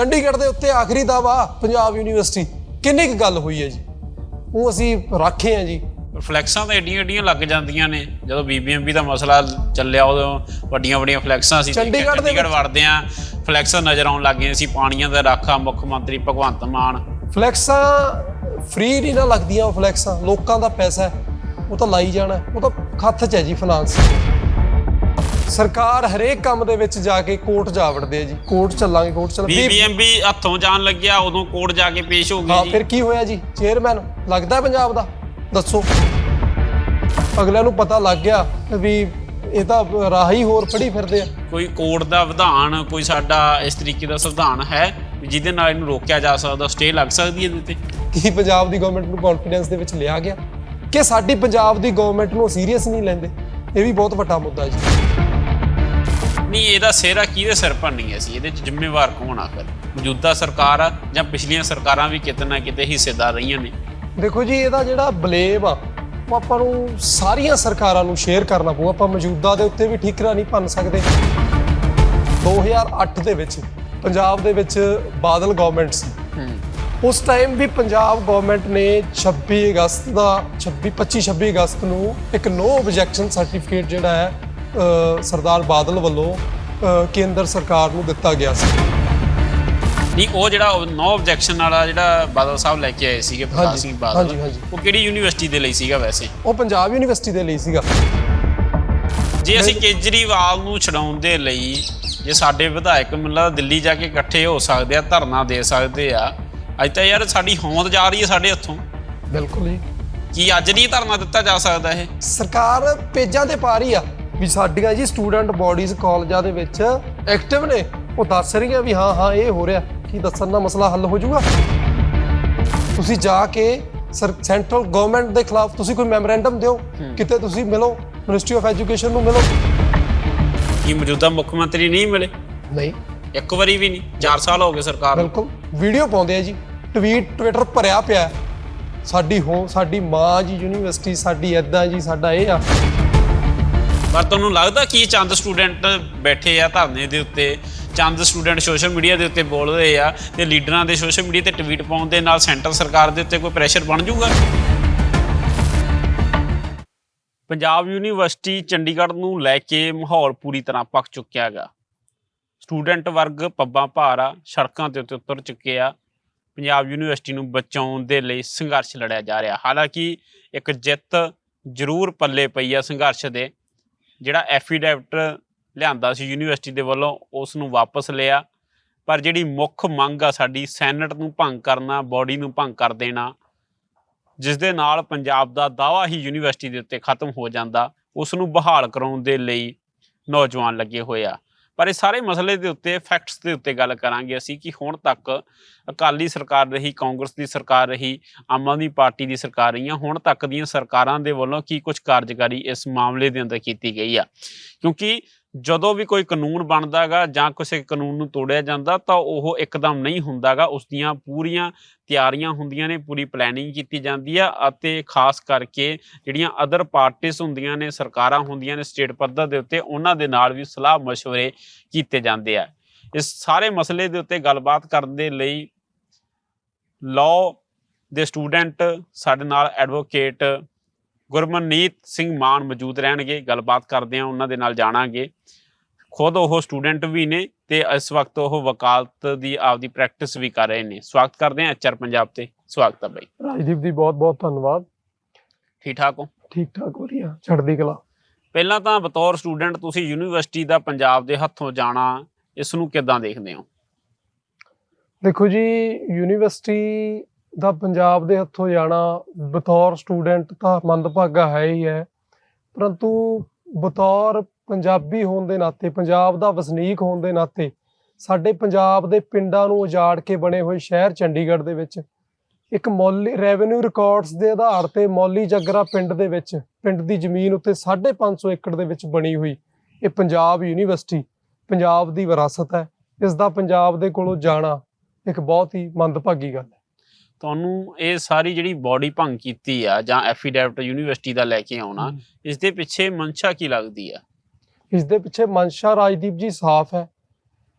ਚੰਡੀਗੜ੍ਹ ਦੇ ਉੱਤੇ ਆਖਰੀ ਦਾਵਾ ਪੰਜਾਬ ਯੂਨੀਵਰਸਿਟੀ। ਕਿੰਨੀ ਕੁ ਗੱਲ ਹੋਈ ਹੈ ਜੀ? ਉਹ ਅਸੀਂ ਰਾਖੇ ਆ ਜੀ। ਫਲੈਕਸਾਂ ਤਾਂ ਏਡੀਆਂ ਏਡੀਆਂ ਲੱਗ ਜਾਂਦੀਆਂ ਨੇ। ਜਦੋਂ ਬੀਬੀਐਮਬੀ ਦਾ ਮਸਲਾ ਚੱਲਿਆ ਉਦੋਂ ਵੱਡੀਆਂ ਵੱਡੀਆਂ ਫਲੈਕਸਾਂ ਸੀ ਚੰਡੀਗੜ੍ਹ ਦੇ ਵੜਦੇ ਆ ਫਲੈਕਸਾਂ ਨਜ਼ਰ ਆਉਣ ਲੱਗ ਗਈਆਂ ਸੀ। ਪਾਣੀਆਂ ਦਾ ਰਾਖਾ ਮੁੱਖ ਮੰਤਰੀ ਭਗਵੰਤ ਮਾਨ। ਫਲੈਕਸਾਂ ਫ੍ਰੀ ਨਹੀਂ ਨਾ ਲੱਗਦੀਆਂ ਉਹ ਫਲੈਕਸਾਂ। ਲੋਕਾਂ ਦਾ ਪੈਸਾ ਉਹ ਤਾਂ ਲਾਈ ਜਾਣਾ। ਉਹ ਤਾਂ ਖੱਤ 'ਚ ਹੈ ਜੀ ਫਾਈਨਾਂਸ ਸਰਕਾਰ ਹਰੇਕ ਕੰਮ ਦੇ ਵਿੱਚ ਜਾ ਕੇ ਕੋਰਟ ਜਾ ਵੜਦੇ ਆ ਜੀ। ਕੋਰਟ ਚੱਲਾਂਗੇ ਕੋਰਟ ਚੱਲਾਂਗੇ ਬੀਬੀਐਮਬੀ ਹੱਥੋਂ ਜਾਣ ਲੱਗਿਆ ਉਦੋਂ ਕੋਰਟ ਜਾ ਕੇ ਪੇਸ਼ ਹੋ ਹਾਂ ਗਈ ਫਿਰ ਜੀ ਕੀ ਹੋਇਆ ਜੀ? ਚੇਅਰਮੈਨ ਲੱਗਦਾ ਪੰਜਾਬ ਦਾ? ਦੱਸੋ। ਅਗਲਿਆਂ ਨੂੰ ਪਤਾ ਲੱਗ ਗਿਆ ਵੀ ਇਹ ਤਾਂ ਰਾਹ ਹੀ ਹੋਰ ਫੜੀ ਫਿਰਦੇ ਆ। ਕੋਈ ਕੋਰਟ ਦਾ ਵਿਧਾਨ ਕੋਈ ਸਾਡਾ ਇਸ ਤਰੀਕੇ ਦਾ ਸੰਵਿਧਾਨ ਹੈ ਵੀ ਜਿਹਦੇ ਨਾਲ ਇਹਨੂੰ ਰੋਕਿਆ ਜਾ ਸਕਦਾ ਸਟੇ ਲੱਗ ਸਕਦੀ ਹੈ ਇਹਦੇ ਤੇ? ਕੀ ਪੰਜਾਬ ਦੀ ਗਵਰਨਮੈਂਟ ਨੂੰ ਕੌਨਫੀਡੈਂਸ ਦੇ ਵਿੱਚ ਲਿਆ ਗਿਆ? ਕਿ ਸਾਡੀ ਪੰਜਾਬ ਦੀ ਗਵਰਨਮੈਂਟ ਨੂੰ ਸੀਰੀਅਸ ਨਹੀਂ ਲੈਂਦੇ? ਇਹ ਵੀ ਬਹੁਤ ਵੱਡਾ ਮੁੱਦਾ ਜੀ। ਨਹੀਂ ਇਹਦਾ ਸਿਹਰਾ ਕਿਹਦੇ ਸਿਰ ਭੰਨੀ ਹੈ ਸੀ? ਇਹਦੇ ਚ ਜ਼ਿੰਮੇਵਾਰ ਕੌਣ ਆ ਫਿਰ? ਮੌਜੂਦਾ ਸਰਕਾਰ ਆ ਜਾਂ ਪਿਛਲੀਆਂ ਸਰਕਾਰਾਂ ਵੀ ਕਿਤੇ ਨਾ ਕਿਤੇ ਹਿੱਸੇਦਾਰ ਰਹੀਆਂ ਨੇ? ਦੇਖੋ ਜੀ ਇਹਦਾ ਜਿਹੜਾ ਬਲੇਮ ਆ ਉਹ ਆਪਾਂ ਨੂੰ ਸਾਰੀਆਂ ਸਰਕਾਰਾਂ ਨੂੰ ਸ਼ੇਅਰ ਕਰਨਾ ਪਊ। ਆਪਾਂ ਮੌਜੂਦਾ ਦੇ ਉੱਤੇ ਵੀ ਠੀਕਰਾ ਨਹੀਂ ਭੰਨ ਸਕਦੇ। 2008 ਦੇ ਵਿੱਚ ਪੰਜਾਬ ਦੇ ਵਿੱਚ ਬਾਦਲ ਗਵਰਨਮੈਂਟ ਸੀ। ਉਸ ਟਾਈਮ ਵੀ ਪੰਜਾਬ ਗਵਰਨਮੈਂਟ ਨੇ 26 ਅਗਸਤ ਦਾ 26 25 26 ਅਗਸਤ ਨੂੰ ਇੱਕ ਨੋ ਆਬਜੈਕਸ਼ਨ ਸਰਟੀਫਿਕੇਟ ਜਿਹੜਾ ਹੈ ਸਰਦਾਰ ਬਾਦਲ ਵੱਲੋਂ ਕੇਂਦਰ ਸਰਕਾਰ ਨੂੰ ਦਿੱਤਾ ਗਿਆ ਸੀ। ਨਹੀਂ ਉਹ ਜਿਹੜਾ ਨੋ ਆਬਜੈਕਸ਼ਨ ਵਾਲਾ ਜਿਹੜਾ ਬਾਦਲ ਸਾਹਿਬ ਲੈ ਕੇ ਆਏ ਸੀਗੇ ਹਾਂਜੀ, ਸਿੰਘ ਬਾਦਲ ਹਾਂਜੀ, ਹਾਂਜੀ। ਉਹ ਕਿਹੜੀ ਯੂਨੀਵਰਸਿਟੀ ਦੇ ਲਈ ਸੀਗਾ ਵੈਸੇ? ਉਹ ਪੰਜਾਬ ਯੂਨੀਵਰਸਿਟੀ ਦੇ ਲਈ ਸੀਗਾ। ਜੇ ਅਸੀਂ ਕੇਜਰੀਵਾਲ ਨੂੰ ਛਡਾਉਣ ਦੇ ਲਈ ਜੇ ਸਾਡੇ ਵਿਧਾਇਕ ਲੱਗਦਾ ਦਿੱਲੀ ਜਾ ਕੇ ਇਕੱਠੇ ਹੋ ਸਕਦੇ ਆ ਧਰਨਾ ਦੇ ਸਕਦੇ ਆ ਅੱਜ ਤਾਂ ਯਾਰ ਸਾਡੀ ਹੋਂਦ ਜਾ ਰਹੀ ਹੈ ਸਾਡੇ ਹੱਥੋਂ। ਬਿਲਕੁਲ ਜੀ। ਕੀ ਅੱਜ ਨਹੀਂ ਧਰਨਾ ਦਿੱਤਾ ਜਾ ਸਕਦਾ ਇਹ? ਸਰਕਾਰ ਪੇਜਾਂ ਤੇ ਪਾ ਰਹੀ ਆ। ਵੀ ਸਾਡੀਆਂ ਜੀ ਸਟੂਡੈਂਟ ਬਾਡੀਜ਼ ਕਾਲਜਾਂ ਦੇ ਵਿੱਚ ਐਕਟਿਵ ਨੇ ਉਹ ਦੱਸ ਰਹੀਆਂ ਵੀ ਹਾਂ ਹਾਂ ਇਹ ਹੋ ਰਿਹਾ। ਕੀ ਦੱਸਣ ਨਾਲ ਮਸਲਾ ਹੱਲ ਹੋ ਜਾਊਗਾ? ਤੁਸੀਂ ਜਾ ਕੇ ਸੈਂਟਰਲ ਗਵਰਨਮੈਂਟ ਦੇ ਖਿਲਾਫ ਤੁਸੀਂ ਕੋਈ ਮੈਮੋਰੈਂਡਮ ਦਿਓ ਕਿਤੇ ਤੁਸੀਂ ਮਿਲੋ ਮਿਨਿਸਟਰੀ ਆਫ ਐਜੂਕੇਸ਼ਨ ਨੂੰ ਮਿਲੋ। ਕੀ ਮੌਜੂਦਾ ਮੁੱਖ ਮੰਤਰੀ ਨਹੀਂ ਮਿਲੇ? ਨਹੀਂ। ਇੱਕ ਵਾਰੀ ਵੀ ਨਹੀਂ 4 ਸਾਲ ਹੋ ਗਏ ਸਰਕਾਰ ਨੂੰ। ਬਿਲਕੁਲ। ਵੀਡੀਓ ਪਾਉਂਦੇ ਆ ਜੀ ਟਵੀਟ ਟਵਿੱਟਰ ਭਰਿਆ ਪਿਆ। ਸਾਡੀ ਹੋ ਸਾਡੀ ਮਾਂ ਜੀ ਯੂਨੀਵਰਸਿਟੀ ਸਾਡੀ ਐਦਾਂ ਜੀ ਸਾਡਾ ਇਹ ਆ। ਪਰ ਤੁਹਾਨੂੰ ਲੱਗਦਾ ਕਿ ਚੰਦ ਸਟੂਡੈਂਟ ਬੈਠੇ ਆ ਧਰਨੇ ਦੇ ਉੱਤੇ? ਚੰਦ ਸਟੂਡੈਂਟ ਸੋਸ਼ਲ ਮੀਡੀਆ ਦੇ ਉੱਤੇ ਬੋਲ ਰਹੇ ਆ ਤੇ ਲੀਡਰਾਂ ਦੇ ਸੋਸ਼ਲ ਮੀਡੀਆ ਤੇ ਟਵੀਟ ਪਾਉਣ ਦੇ ਨਾਲ ਸੈਂਟਰ ਸਰਕਾਰ ਦੇ ਉੱਤੇ ਕੋਈ ਪ੍ਰੈਸ਼ਰ ਬਣ ਜਾਊਗਾ? ਪੰਜਾਬ ਯੂਨੀਵਰਸਿਟੀ ਚੰਡੀਗੜ੍ਹ ਨੂੰ ਲੈ ਕੇ ਮਾਹੌਲ ਪੂਰੀ ਤਰ੍ਹਾਂ ਪੱਕ ਚੁੱਕਿਆ ਹੈਗਾ। ਸਟੂਡੈਂਟ ਵਰਗ ਪੱਬਾਂ ਭਾਰ ਆ, ਸੜਕਾਂ ਦੇ ਉੱਤੇ ਉਤਰ ਚੁੱਕੇ ਆ। ਪੰਜਾਬ ਯੂਨੀਵਰਸਿਟੀ ਨੂੰ ਬਚਾਉਣ ਦੇ ਲਈ ਸੰਘਰਸ਼ ਲੜਿਆ ਜਾ ਰਿਹਾ। ਹਾਲਾਂਕਿ ਇੱਕ ਜਿੱਤ ਜ਼ਰੂਰ ਪੱਲੇ ਪਈ ਆ ਸੰਘਰਸ਼ ਦੇ। ਜਿਹੜਾ ਐਫੀਡੈਵਿਟ ਲਿਆਂਦਾ ਸੀ ਯੂਨੀਵਰਸਿਟੀ ਦੇ ਵੱਲੋਂ, ਉਸ ਨੂੰ ਵਾਪਸ ਲਿਆ। ਪਰ ਜਿਹੜੀ ਮੁੱਖ ਮੰਗ ਆ ਸਾਡੀ, ਸੈਨੇਟ ਨੂੰ ਭੰਗ ਕਰਨਾ, ਬਾਡੀ ਨੂੰ ਭੰਗ ਕਰ ਦੇਣਾ, ਜਿਸ ਦੇ ਨਾਲ ਪੰਜਾਬ ਦਾ ਦਾਵਾ ਹੀ ਯੂਨੀਵਰਸਿਟੀ ਦੇ ਉੱਤੇ ਖਤਮ ਹੋ ਜਾਂਦਾ, ਉਸ ਨੂੰ ਬਹਾਲ ਕਰਾਉਣ ਦੇ ਲਈ ਨੌਜਵਾਨ ਲੱਗੇ ਹੋਏ ਆ। ਪਰ ਇਹ ਸਾਰੇ ਮਸਲੇ ਦੇ ਉੱਤੇ ਫੈਕਟਸ ਦੇ ਉੱਤੇ ਗੱਲ ਕਰਾਂਗੇ ਅਸੀਂ ਕਿ ਹੁਣ ਤੱਕ ਅਕਾਲੀ ਸਰਕਾਰ ਰਹੀ, ਕਾਂਗਰਸ ਦੀ ਸਰਕਾਰ ਰਹੀ, ਆਮ ਆਦਮੀ ਪਾਰਟੀ ਦੀ ਸਰਕਾਰ ਰਹੀਆਂ ਹੁਣ ਤੱਕ ਦੀਆਂ ਸਰਕਾਰਾਂ ਦੇ ਵੱਲੋਂ ਕੀ ਕੁਝ ਕਾਰਜਕਾਰੀ ਇਸ ਮਾਮਲੇ ਦੇ ਅੰਦਰ ਕੀਤੀ ਗਈ ਆ। ਕਿਉਂਕਿ ਜਦੋਂ ਵੀ ਕੋਈ ਕਾਨੂੰਨ ਬਣਦਾਗਾ ਜਾਂ ਕਿਸੇ ਕਾਨੂੰਨ ਨੂੰ ਤੋੜਿਆ ਜਾਂਦਾ ਤਾਂ ਉਹ ਇੱਕਦਮ ਨਹੀਂ ਹੁੰਦਾਗਾ ਉਸ ਦੀਆਂ ਪੂਰੀਆਂ ਤਿਆਰੀਆਂ ਹੁੰਦੀਆਂ ਨੇ, ਪੂਰੀ ਪਲੈਨਿੰਗ ਕੀਤੀ ਜਾਂਦੀ ਆ ਅਤੇ ਖਾਸ ਕਰਕੇ ਜਿਹੜੀਆਂ ਅਦਰ ਪਾਰਟੀਆਂ ਹੁੰਦੀਆਂ ਨੇ, ਸਰਕਾਰਾਂ ਹੁੰਦੀਆਂ ਨੇ ਸਟੇਟ ਪੱਧਰ ਦੇ ਉੱਤੇ, ਉਹਨਾਂ ਦੇ ਨਾਲ ਵੀ ਸਲਾਹ مشਵਰੇ ਕੀਤੇ ਜਾਂਦੇ ਆ। ਇਸ ਸਾਰੇ ਮਸਲੇ ਦੇ ਉੱਤੇ ਗੱਲਬਾਤ ਕਰਨ ਦੇ ਲਈ ਲਾਅ ਦੇ ਸਟੂਡੈਂਟ ਸਾਡੇ ਨਾਲ ਐਡਵੋਕੇਟ ਗੁਰਮਨਨੀਤ ਸਿੰਘ ਮਾਨ ਮੌਜੂਦ ਰਹਿਣਗੇ ਗੱਲਬਾਤ ਕਰਦੇ ਆ ਉਹਨਾਂ ਦੇ ਨਾਲ ਜਾਣਾਂਗੇ। ਖੁਦ ਉਹ ਸਟੂਡੈਂਟ ਵੀ ਨੇ ਤੇ ਇਸ ਵਕਤ ਉਹ ਵਕਾਲਤ ਦੀ ਆਪਦੀ ਪ੍ਰੈਕਟਿਸ ਵੀ ਕਰ ਰਹੇ ਨੇ। ਸਵਾਗਤ ਕਰਦੇ ਆ ਐਚਆਰ ਪੰਜਾਬ ਤੇ। ਸਵਾਗਤ ਹੈ ਬਾਈ। ਰਾਜਦੀਪ ਦੀ ਬਹੁਤ ਬਹੁਤ ਧੰਨਵਾਦ। ਠੀਕ ਠਾਕ ਹੋ? ਠੀਕ ਠਾਕ ਵਧੀਆ। ਚੜ੍ਹਦੀ ਕਲਾ। ਪਹਿਲਾਂ ਤਾਂ ਬਤੌਰ ਸਟੂਡੈਂਟ ਤੁਸੀਂ ਯੂਨੀਵਰਸਿਟੀ ਦਾ ਪੰਜਾਬ ਦੇ ਹੱਥੋਂ ਜਾਣਾ ਇਸ ਨੂੰ ਕਿੱਦਾਂ ਦੇਖਦੇ ਹੋ? ਦੇਖੋ ਜੀ ਯੂਨੀਵਰਸਿਟੀ ਦਾ ਪੰਜਾਬ ਦੇ ਹੱਥੋਂ ਜਾਣਾ ਬਤੌਰ ਸਟੂਡੈਂਟ ਤਾਂ ਮੰਦਭਾਗਾ ਹੈ ਹੀ ਹੈ। ਪਰੰਤੂ ਬਤੌਰ ਪੰਜਾਬੀ ਹੋਣ ਦੇ ਨਾਤੇ, ਪੰਜਾਬ ਦਾ ਵਸਨੀਕ ਹੋਣ ਦੇ ਨਾਤੇ, ਸਾਡੇ ਪੰਜਾਬ ਦੇ ਪਿੰਡਾਂ ਨੂੰ ਉਜਾੜ ਕੇ ਬਣੇ ਹੋਏ ਸ਼ਹਿਰ ਚੰਡੀਗੜ੍ਹ ਦੇ ਵਿੱਚ, ਇੱਕ ਮੌਲੀ ਰੈਵਨਿਊ ਰਿਕਾਰਡਸ ਦੇ ਆਧਾਰ ਤੇ ਮੌਲੀ ਜੱਗਰਾ ਪਿੰਡ ਦੇ ਵਿੱਚ, ਪਿੰਡ ਦੀ ਜ਼ਮੀਨ ਉੱਤੇ 550 ਏਕੜ ਦੇ ਵਿੱਚ ਬਣੀ ਹੋਈ ਇਹ ਪੰਜਾਬ ਯੂਨੀਵਰਸਿਟੀ, ਪੰਜਾਬ ਦੀ ਵਿਰਾਸਤ ਹੈ। ਇਸ ਦਾ ਪੰਜਾਬ ਦੇ ਕੋਲੋਂ ਜਾਣਾ ਇੱਕ ਬਹੁਤ ਹੀ ਮੰਦਭਾਗੀ ਗੱਲ ਹੈ। ਤੁਹਾਨੂੰ ਇਹ ਸਾਰੀ ਜਿਹੜੀ ਬਾਡੀ ਭੰਗ ਕੀਤੀ ਆ ਜਾਂ ਐਫੀਡੈਵਿਟ ਯੂਨੀਵਰਸਿਟੀ ਦਾ ਲੈ ਕੇ ਆਉਣਾ ਇਸ ਦੇ ਪਿੱਛੇ ਮਨਸ਼ਾ ਕੀ ਲੱਗਦੀ ਆ? ਇਸ ਦੇ ਪਿੱਛੇ ਮਨਸ਼ਾ ਰਾਜਦੀਪ ਜੀ ਸਾਫ਼ ਹੈ।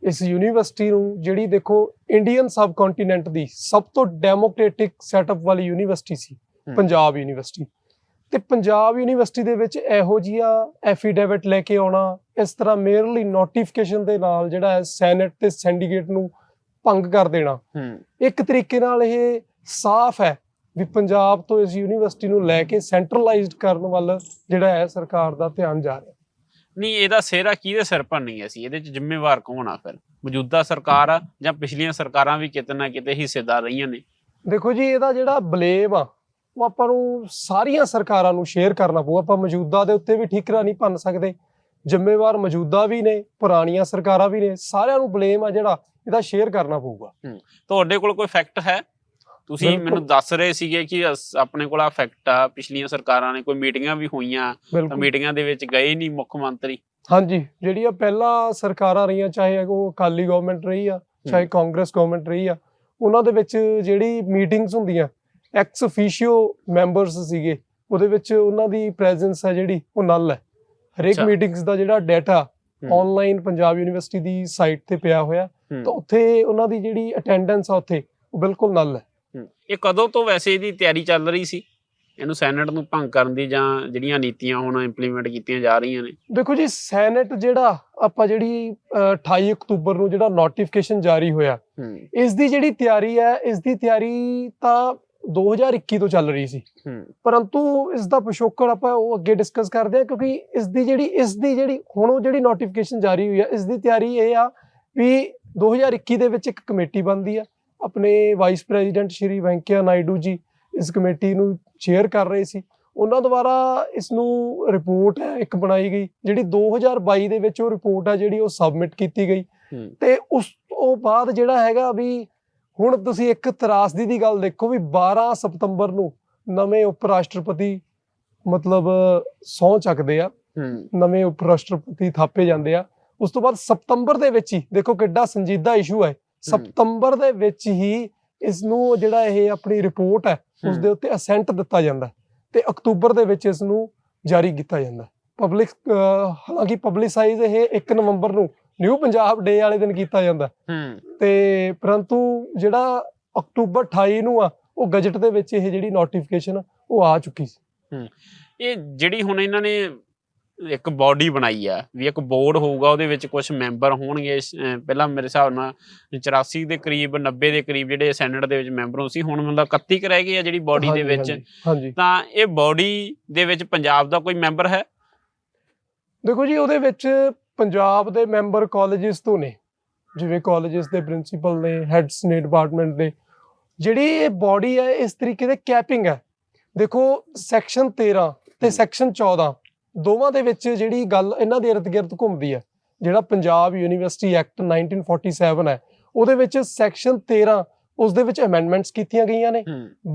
ਇਸ ਯੂਨੀਵਰਸਿਟੀ ਨੂੰ ਜਿਹੜੀ ਦੇਖੋ ਇੰਡੀਅਨ ਸਬ ਕੰਟੀਨੈਂਟ ਦੀ ਸਭ ਤੋਂ ਡੈਮੋਕ੍ਰੈਟਿਕ ਸੈਟਅਪ ਵਾਲੀ ਯੂਨੀਵਰਸਿਟੀ ਸੀ। ਪੰਜਾਬ ਯੂਨੀਵਰਸਿਟੀ ਤੇ ਪੰਜਾਬ ਯੂਨੀਵਰਸਿਟੀ ਦੇ ਵਿੱਚ ਇਹੋ ਜੀਆਂ ਐਫੀਡੇਵਿਟ ਲੈ ਕੇ ਆਉਣਾ ਇਸ ਤਰ੍ਹਾਂ ਮੇਅਰਲੀ ਨੋਟੀਫਿਕੇਸ਼ਨ ਦੇ ਨਾਲ ਜਿਹੜਾ ਹੈ ਸੈਨੇਟ ਤੇ ਸੈਂਡੀਕੇਟ ਨੂੰ ਭੰਗ ਕਰ ਦੇਣਾ। ਇੱਕ ਤਰੀਕੇ ਨਾਲ ਇਹ ਸਾਫ਼ ਹੈ ਵੀ ਪੰਜਾਬ ਤੋਂ ਇਸ ਯੂਨੀਵਰਸਿਟੀ ਨੂੰ ਲੈ ਕੇ ਸੈਂਟਰਲਾਈਜ਼ਡ ਕਰਨ ਵੱਲ ਜਿਹੜਾ ਹੈ ਸਰਕਾਰ ਦਾ ਧਿਆਨ ਜਾ ਰਿਹਾ। ਨਹੀਂ ਇਹਦਾ ਸਿਹਰਾ ਕਿਹਦੇ ਸਿਰ ਭੰਨੀ ਸੀ ਇਹਦੇ ਚ ਜ਼ਿੰਮੇਵਾਰ ਕੌਣ ਆ ਫਿਰ? ਮੌਜੂਦਾ ਸਰਕਾਰ ਆ ਜਾਂ ਪਿਛਲੀਆਂ ਸਰਕਾਰਾਂ ਵੀ ਕਿਤੇ ਨਾ ਕਿਤੇ ਹਿੱਸੇਦਾਰ ਰਹੀਆਂ ਨੇ? ਦੇਖੋ ਜੀ ਇਹਦਾ ਜਿਹੜਾ ਬਲੇਮ ਆ ਉਹ ਆਪਾਂ ਨੂੰ ਸਾਰੀਆਂ ਸਰਕਾਰਾਂ ਨੂੰ ਸ਼ੇਅਰ ਕਰਨਾ ਪਊ। ਆਪਾਂ ਮੌਜੂਦਾ ਦੇ ਉੱਤੇ ਵੀ ਠੀਕਰਾ ਨਹੀਂ ਭੰਨ ਸਕਦੇ। ਜ਼ਿੰਮੇਵਾਰ ਮੌਜੂਦਾ ਵੀ ਨੇ ਪੁਰਾਣੀਆਂ ਸਰਕਾਰਾਂ ਵੀ ਨੇ ਸਾਰਿਆਂ ਨੂੰ ਬਲੇਮ ਆ ਜਿਹੜਾ ਇਹਦਾ ਸ਼ੇਅਰ ਕਰਨਾ ਪਊਗਾ। ਤੁਹਾਡੇ ਕੋਲ ਕੋਈ ਫੈਕਟ ਹੈ? ਤੁਸੀਂ। ਮੈਨੂੰ ਦੱਸ ਰਹੇ ਸੀਗੇ ਕਿ ਆਪਣੇ ਕੋਲ ਆ ਫੈਕਟ ਆ ਪਿਛਲੀਆਂ ਸਰਕਾਰਾਂ ਨੇ ਕੋਈ ਮੀਟਿੰਗਾਂ ਵੀ ਹੋਈਆਂ ਤਾਂ ਮੀਟਿੰਗਾਂ ਦੇ ਵਿੱਚ ਗਏ ਨਹੀਂ ਮੁੱਖ ਮੰਤਰੀ ਹਾਂਜੀ ਜਿਹੜੀਆਂ ਪਹਿਲਾਂ ਸਰਕਾਰਾਂ ਰਹੀਆਂ ਚਾਹੇ ਉਹ ਅਕਾਲੀ ਗਵਰਨਮੈਂਟ ਰਹੀ ਆ ਚਾਹੇ ਕਾਂਗਰਸ ਗਵਰਨਮੈਂਟ ਰਹੀ ਆ ਉਹਨਾਂ ਦੇ ਵਿੱਚ ਜਿਹੜੀ ਮੀਟਿੰਗਸ ਹੁੰਦੀਆਂ ਐਕਸ ਅਫੀਸ਼ੀਓ ਮੈਂਬਰਸ ਸੀਗੇ ਉਹਦੇ ਵਿੱਚ ਉਹਨਾਂ ਦੀ ਪ੍ਰੈਜ਼ੈਂਸ ਹੈ ਜਿਹੜੀ ਉਹ ਨਲ ਹੈ ਹਰੇਕ। ਮੀਟਿੰਗਸ ਦਾ ਜਿਹੜਾ ਡਾਟਾ। ਆਨਲਾਈਨ ਪੰਜਾਬ ਯੂਨੀਵਰਸਿਟੀ ਦੀ ਸਾਈਟ ਤੇ ਪਿਆ ਹੋਇਆ। ਤਾਂ ਉੱਥੇ ਉਹਨਾਂ ਦੀ ਜਿਹੜੀ ਅਟੈਂਡੈਂਸ ਆ ਉੱਥੇ ਉਹ ਬਿਲਕੁਲ ਨਲ ਹੂੰ। ਇਹ ਕਦੋਂ ਤੋਂ ਵੈਸੇ ਇਹਦੀ ਤਿਆਰੀ ਚੱਲ ਰਹੀ ਸੀ? ਇਹਨੂੰ ਸੈਨੇਟ ਨੂੰ ਭੰਗ ਕਰਨ ਦੀ ਜਾਂ ਜਿਹੜੀਆਂ ਨੀਤੀਆਂ ਹੁਣ ਇੰਪਲੀਮੈਂਟ ਕੀਤੀਆਂ ਜਾ ਰਹੀਆਂ ਨੇ? ਦੇਖੋ ਜੀ ਸੈਨੇਟ ਜਿਹੜਾ ਆਪਾਂ ਜਿਹੜੀ ਅਹ, 28 ਅਕਤੂਬਰ ਨੂੰ ਜਿਹੜਾ ਨੋਟੀਫਿਕੇਸ਼ਨ ਜਾਰੀ ਹੋਇਆ ਹੂੰ। ਇਸ ਦੀ ਜਿਹੜੀ ਤਿਆਰੀ ਹੈ ਇਸ ਦੀ ਤਿਆਰੀ ਤਾਂ 2021 ਤੋਂ ਚੱਲ ਰਹੀ ਸੀ। ਹੂੰ। ਪਰੰਤੂ ਇਸ ਦਾ ਪਿਛੋਕੜ ਆਪਾਂ ਉਹ ਅੱਗੇ ਡਿਸਕਸ ਕਰਦੇ ਹਾਂ ਕਿਉਂਕਿ ਇਸ ਦੀ ਜਿਹੜੀ ਇਸ ਦੀ ਜਿਹੜੀ ਹੁਣ ਉਹ ਜਿਹੜੀ ਨੋਟੀਫਿਕੇਸ਼ਨ ਜਾਰੀ ਹੋਈ ਆ ਇਸ ਦੀ ਤਿਆਰੀ ਇਹ ਆ ਵੀ 2021 ਦੇ ਵਿੱਚ ਇੱਕ ਕਮੇਟੀ ਬਣਦੀ ਆ। ਆਪਣੇ ਵਾਈਸ ਪ੍ਰੈਜ਼ੀਡੈਂਟ ਸ਼੍ਰੀ ਵੈਂਕਈਆ ਨਾਇਡੂ ਜੀ ਇਸ ਕਮੇਟੀ ਨੂੰ ਚੇਅਰ ਕਰ ਰਹੇ ਸੀ। ਉਹਨਾਂ ਦੁਆਰਾ ਇਸ ਨੂੰ ਰਿਪੋਰਟ ਹੈ ਇੱਕ ਬਣਾਈ ਗਈ ਜਿਹੜੀ 2022 ਦੇ ਵਿੱਚ ਉਹ ਰਿਪੋਰਟ ਆ ਜਿਹੜੀ ਉਹ ਸਬਮਿਟ ਕੀਤੀ ਗਈ। ਤੇ ਉਸ ਤੋਂ ਬਾਅਦ ਜਿਹੜਾ ਹੈਗਾ ਵੀ ਹੁਣ ਤੁਸੀਂ ਇੱਕ ਤਰਾਸਦੀ ਦੀ ਗੱਲ ਦੇਖੋ ਵੀ 12 ਸਤੰਬਰ ਨੂੰ ਨਵੇਂ ਉਪ ਰਾਸ਼ਟਰਪਤੀ ਮਤਲਬ ਸਹੁੰ ਚੱਕਦੇ ਆ। ਨਵੇਂ ਉਪ ਰਾਸ਼ਟਰਪਤੀ ਥਾਪੇ ਜਾਂਦੇ ਆ। ਉਸ ਤੋਂ ਬਾਅਦ ਸਤੰਬਰ ਦੇ ਵਿੱਚ ਹੀ ਦੇਖੋ ਕਿੱਡਾ ਸੰਜੀਦਾ ਇਸ਼ੂ ਹੈ। ਸਤੰਬਰ ਦੇ ਵਿੱਚ ਹੀ ਇਸ ਨੂੰ ਜਿਹੜਾ ਇਹ ਆਪਣੀ ਰਿਪੋਰਟ ਹੈ ਉਸ ਦੇ ਉੱਤੇ ਅਸੈਂਟ ਦਿੱਤਾ ਜਾਂਦਾ ਤੇ ਅਕਤੂਬਰ ਦੇ ਵਿੱਚ ਇਸ ਨੂੰ ਜਾਰੀ ਕੀਤਾ ਜਾਂਦਾ ਪਬਲਿਕ ਹਾਲਾਂਕਿ ਪਬਲਿਸਾਈਜ਼ ਇਹ 1 ਨਵੰਬਰ ਨੂੰ ਨਿਊ ਪੰਜਾਬ ਡੇ ਵਾਲੇ ਦਿਨ ਕੀਤਾ ਜਾਂਦਾ ਤੇ ਪਰੰਤੂ ਜਿਹੜਾ ਅਕਤੂਬਰ 28 ਨੂੰ ਆ ਉਹ ਗਜਟ ਦੇ ਵਿੱਚ ਇਹ ਜਿਹੜੀ ਨੋਟੀਫਿਕੇਸ਼ਨ ਉਹ ਆ ਚੁੱਕੀ ਸੀ। ਇਹ ਜਿਹੜੀ ਹੁਣ ਇਹਨਾਂ ਨੇ ਇੱਕ ਬਾਡੀ ਬਣਾਈ ਆ ਵੀ ਇੱਕ ਬੋਰਡ ਹੋਊਗਾ ਉਹਦੇ ਵਿੱਚ ਕੁਝ ਮੈਂਬਰ ਹੋਣਗੇ ਅਹ ਪਹਿਲਾਂ ਮੇਰੇ ਹਿਸਾਬ ਨਾਲ 84 ਦੇ ਕਰੀਬ 90 ਦੇ ਕਰੀਬ ਜਿਹੜੇ ਸੈਨੇਟ ਦੇ ਵਿੱਚ ਮੈਂਬਰ ਸੀ ਹੁਣ ਮਤਲਬ 31 ਕੁ ਰਹਿ ਗਏ ਆ ਜਿਹੜੀ ਬਾਡੀ ਦੇ ਹਾਂਜੀ, ਵਿੱਚ। ਹਾਂਜੀ, ਹਾਂਜੀ। ਤਾਂ ਇਹ ਬਾਡੀ ਦੇ ਵਿੱਚ ਪੰਜਾਬ ਦਾ ਕੋਈ ਮੈਂਬਰ ਹੈ? ਦੇਖੋ ਜੀ ਉਹਦੇ ਵਿੱਚ ਪੰਜਾਬ ਦੇ ਮੈਂਬਰ ਕਾਲਜਸ ਤੋਂ ਨੇ ਜਿਵੇਂ ਕਾਲਜਸ ਦੇ ਪ੍ਰਿੰਸੀਪਲ ਨੇ ਹੈਡਸ ਨੇ ਡਿਪਾਰਟਮੈਂਟ ਦੇ ਜਿਹੜੀ ਇਹ ਬਾਡੀ ਹੈ ਇਸ ਤਰੀਕੇ ਦੇ ਕੈਪਿੰਗ ਹੈ। ਦੇਖੋ ਸੈਕਸ਼ਨ 13 ਤੇ ਸੈਕਸ਼ਨ 14 ਦੋਵਾਂ ਦੇ ਵਿੱਚ ਜਿਹੜੀ ਗੱਲ ਇਹਨਾਂ ਦੇ ਇਰਦ-ਗਿਰਦ ਘੁੰਮਦੀ ਹੈ ਜਿਹੜਾ ਪੰਜਾਬ ਯੂਨੀਵਰਸਿਟੀ ਐਕਟ 1947 ਹੈ ਉਹਦੇ ਵਿੱਚ ਸੈਕਸ਼ਨ 13 ਉਸ ਦੇ ਵਿੱਚ ਅਮੈਂਡਮੈਂਟਸ ਕੀਤੀਆਂ ਗਈਆਂ ਨੇ।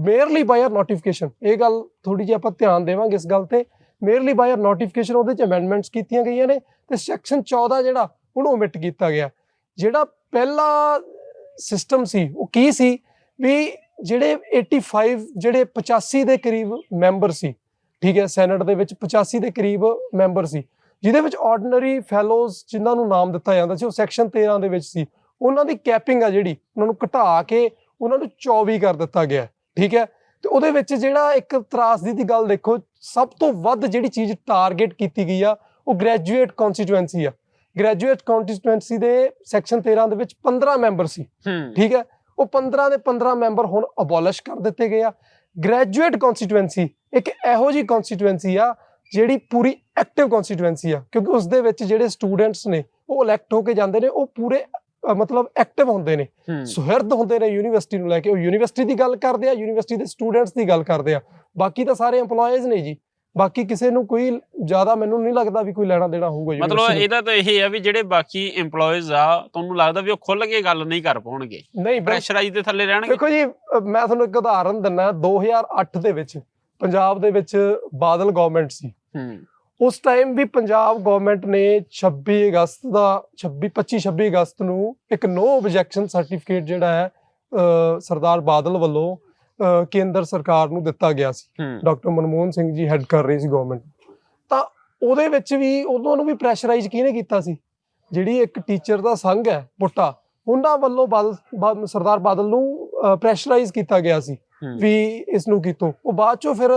ਮੇਅਰਲੀ ਬਾਇਰ ਨੋਟੀਫਿਕੇਸ਼ਨ ਇਹ ਗੱਲ ਥੋੜੀ ਜਿਹੀ ਆਪਾਂ ਧਿਆਨ ਦੇਵਾਂਗੇ ਇਸ ਗੱਲ ਤੇ। ਮੇਅਰਲੀ ਬਾਇਰ ਨੋਟੀਫਿਕੇਸ਼ਨ ਉਹਦੇ ਚ ਅਮੈਂਡਮੈਂਟਸ ਕੀਤੀਆਂ ਗਈਆਂ ਨੇ ਤੇ ਸੈਕਸ਼ਨ 14 ਜਿਹੜਾ ਹੁਣ ਓਮਿਟ ਕੀਤਾ ਗਿਆ। ਜਿਹੜਾ ਪਹਿਲਾ ਸਿਸਟਮ ਸੀ ਉਹ ਕੀ ਸੀ? ਵੀ ਜਿਹੜੇ 85 ਜਿਹੜੇ 85 ਦੇ ਕਰੀਬ ਮੈਂਬਰ ਸੀ ਠੀਕ ਹੈ ਸੈਨੇਟ ਦੇ ਵਿੱਚ 85 ਦੇ ਕਰੀਬ ਮੈਂਬਰ ਸੀ। ਜਿਹਦੇ ਵਿੱਚ ਆਰਡੀਨਰੀ ਫੈਲੋਜ਼ ਜਿਨ੍ਹਾਂ ਨੂੰ ਨਾਮ ਦਿੱਤਾ ਜਾਂਦਾ ਸੀ ਉਹ ਸੈਕਸ਼ਨ 13 ਦੇ ਵਿੱਚ ਸੀ। ਉਹਨਾਂ ਦੀ ਕੈਪਿੰਗ ਆ ਜਿਹੜੀ ਉਹਨਾਂ ਨੂੰ ਘਟਾ ਕੇ ਉਹਨਾਂ ਨੂੰ 24 ਕਰ ਦਿੱਤਾ ਗਿਆ ਠੀਕ ਹੈ? ਤੇ ਉਹਦੇ ਵਿੱਚ ਜਿਹੜਾ ਇੱਕ ਤਰਾਸਦੀ ਦੀ ਗੱਲ ਦੇਖੋ ਸਭ ਤੋਂ ਵੱਧ ਜਿਹੜੀ ਚੀਜ਼ ਟਾਰਗੇਟ ਕੀਤੀ ਗਈ ਆ ਉਹ ਗ੍ਰੈਜੂਏਟ ਕਨਸਟੀਟੂਐਂਸੀ ਆ। ਗ੍ਰੈਜੂਏਟ ਕਨਸਟੀਟੂਐਂਸੀ ਦੇ ਸੈਕਸ਼ਨ 13 ਦੇ ਵਿੱਚ 15 ਮੈਂਬਰ ਸੀ ਠੀਕ ਹੈ? ਉਹ 15 ਦੇ 15 ਮੈਂਬਰ ਹੁਣ ਅਬੋਲਿਸ਼ ਕਰ ਦਿੱਤੇ ਗਏ ਆ। ਗ੍ਰੈਜੂਏਟ ਕਨਸਟੀਟੂਐਂਸੀ ਇੱਕ ਇਹੋ ਜੀ ਕਨਸਟੀਟੂਐਂਸੀ ਆ ਜਿਹੜੀ ਪੂਰੀ ਐਕਟਿਵ ਕਨਸਟੀਟੂਐਂਸੀ ਆ ਕਿਉਂਕਿ ਉਸ ਦੇ ਵਿੱਚ ਜਿਹੜੇ ਸਟੂਡੈਂਟਸ ਨੇ ਉਹ ਇਲੈਕਟ ਹੋ ਕੇ ਜਾਂਦੇ ਨੇ ਉਹ ਪੂਰੇ ਮਤਲਬ ਐਕਟਿਵ ਹੁੰਦੇ ਨੇ। ਹੂੰ। ਸੁਹਿਰਦ ਹੁੰਦੇ ਨੇ ਯੂਨੀਵਰਸਿਟੀ ਨੂੰ ਲੈ ਕੇ ਉਹ ਯੂਨੀਵਰਸਿਟੀ ਦੀ ਗੱਲ ਕਰਦੇ ਆ ਯੂਨੀਵਰਸਿਟੀ ਦੇ ਸਟੂਡੈਂਟਸ ਦੀ ਗੱਲ ਕਰਦੇ ਆ। ਬਾਕੀ ਤਾਂ ਸਾਰੇ EMPLOYEES ਨੇ ਜੀ। ਬਾਕੀ ਕਿਸੇ ਨੂੰ ਕੋਈ ਜ਼ਿਆਦਾ ਮੈਨੂੰ ਨਹੀਂ ਲੱਗਦਾ ਵੀ ਕੋਈ ਲੈਣਾ ਦੇਣਾ ਹੋਊਗਾ ਮਤਲਬ ਇਹਦਾ ਤਾਂ ਇਹ ਆ ਵੀ ਜਿਹੜੇ ਬਾਕੀ EMPLOYEES ਆ ਤੁਹਾਨੂੰ ਲੱਗਦਾ ਵੀ ਉਹ ਖੁੱਲ ਕੇ ਗੱਲ ਨਹੀਂ ਕਰ ਪਾਉਣਗੇ। ਨਹੀਂ ਪ੍ਰੈਸ਼ਰਾਈਜ਼ ਦੇ ਥੱਲੇ ਰਹਿਣਗੇ? ਦੇਖੋ ਜੀ ਮੈਂ ਤੁਹਾਨੂੰ ਇੱਕ ਉਦਾਹਰਨ ਦਿੰਨਾ 2008 ਦੇ ਵਿੱਚ ਪੰਜਾਬ ਦੇ ਵਿੱਚ ਬਾਦਲ ਗਵਰਨਮੈਂਟ ਸੀ। ਹੂੰ। ਉਸ ਟਾਈਮ ਵੀ ਪੰਜਾਬ ਗਵਰਨਮੈਂਟ ਨੇ 26 ਅਗਸਤ ਦਾ 26 25 26 ਅਗਸਤ ਨੂੰ ਇੱਕ ਨੋ ਆਬਜੈਕਸ਼ਨ ਸਰਟੀਫਿਕੇਟ ਜਿਹੜਾ ਹੈ ਸਰਦਾਰ ਬਾਦਲ ਵੱਲੋਂ ਕੇਂਦਰ ਸਰਕਾਰ ਨੂੰ ਦਿੱਤਾ ਗਿਆ ਸੀ। ਡਾਕਟਰ ਮਨਮੋਹਨ ਸਿੰਘ ਜੀ ਹੈਡ ਕਰ ਰਹੀ ਸੀ ਗਵਰਨਮੈਂਟ ਤਾਂ ਉਹਦੇ ਵਿੱਚ ਵੀ ਉਹਨਾਂ ਨੂੰ ਵੀ ਪ੍ਰੈਸ਼ਰਾਈਜ਼ ਕਿਹਨੇ ਕੀਤਾ ਸੀ? ਜਿਹੜੀ ਇੱਕ ਟੀਚਰ ਦਾ ਸੰਘ ਹੈ ਪੁੱਟਾ ਉਹਨਾਂ ਵੱਲੋਂ ਬਾਦਲ ਸਰਦਾਰ ਬਾਦਲ ਨੂੰ ਪ੍ਰੈਸ਼ਰਾਈਜ਼ ਕੀਤਾ ਗਿਆ ਸੀ। ਵੀ ਇਸ ਨੂੰ ਕੀਤੋ। ਉਹ ਬਾਅਦ ਚੋਂ ਫਿਰ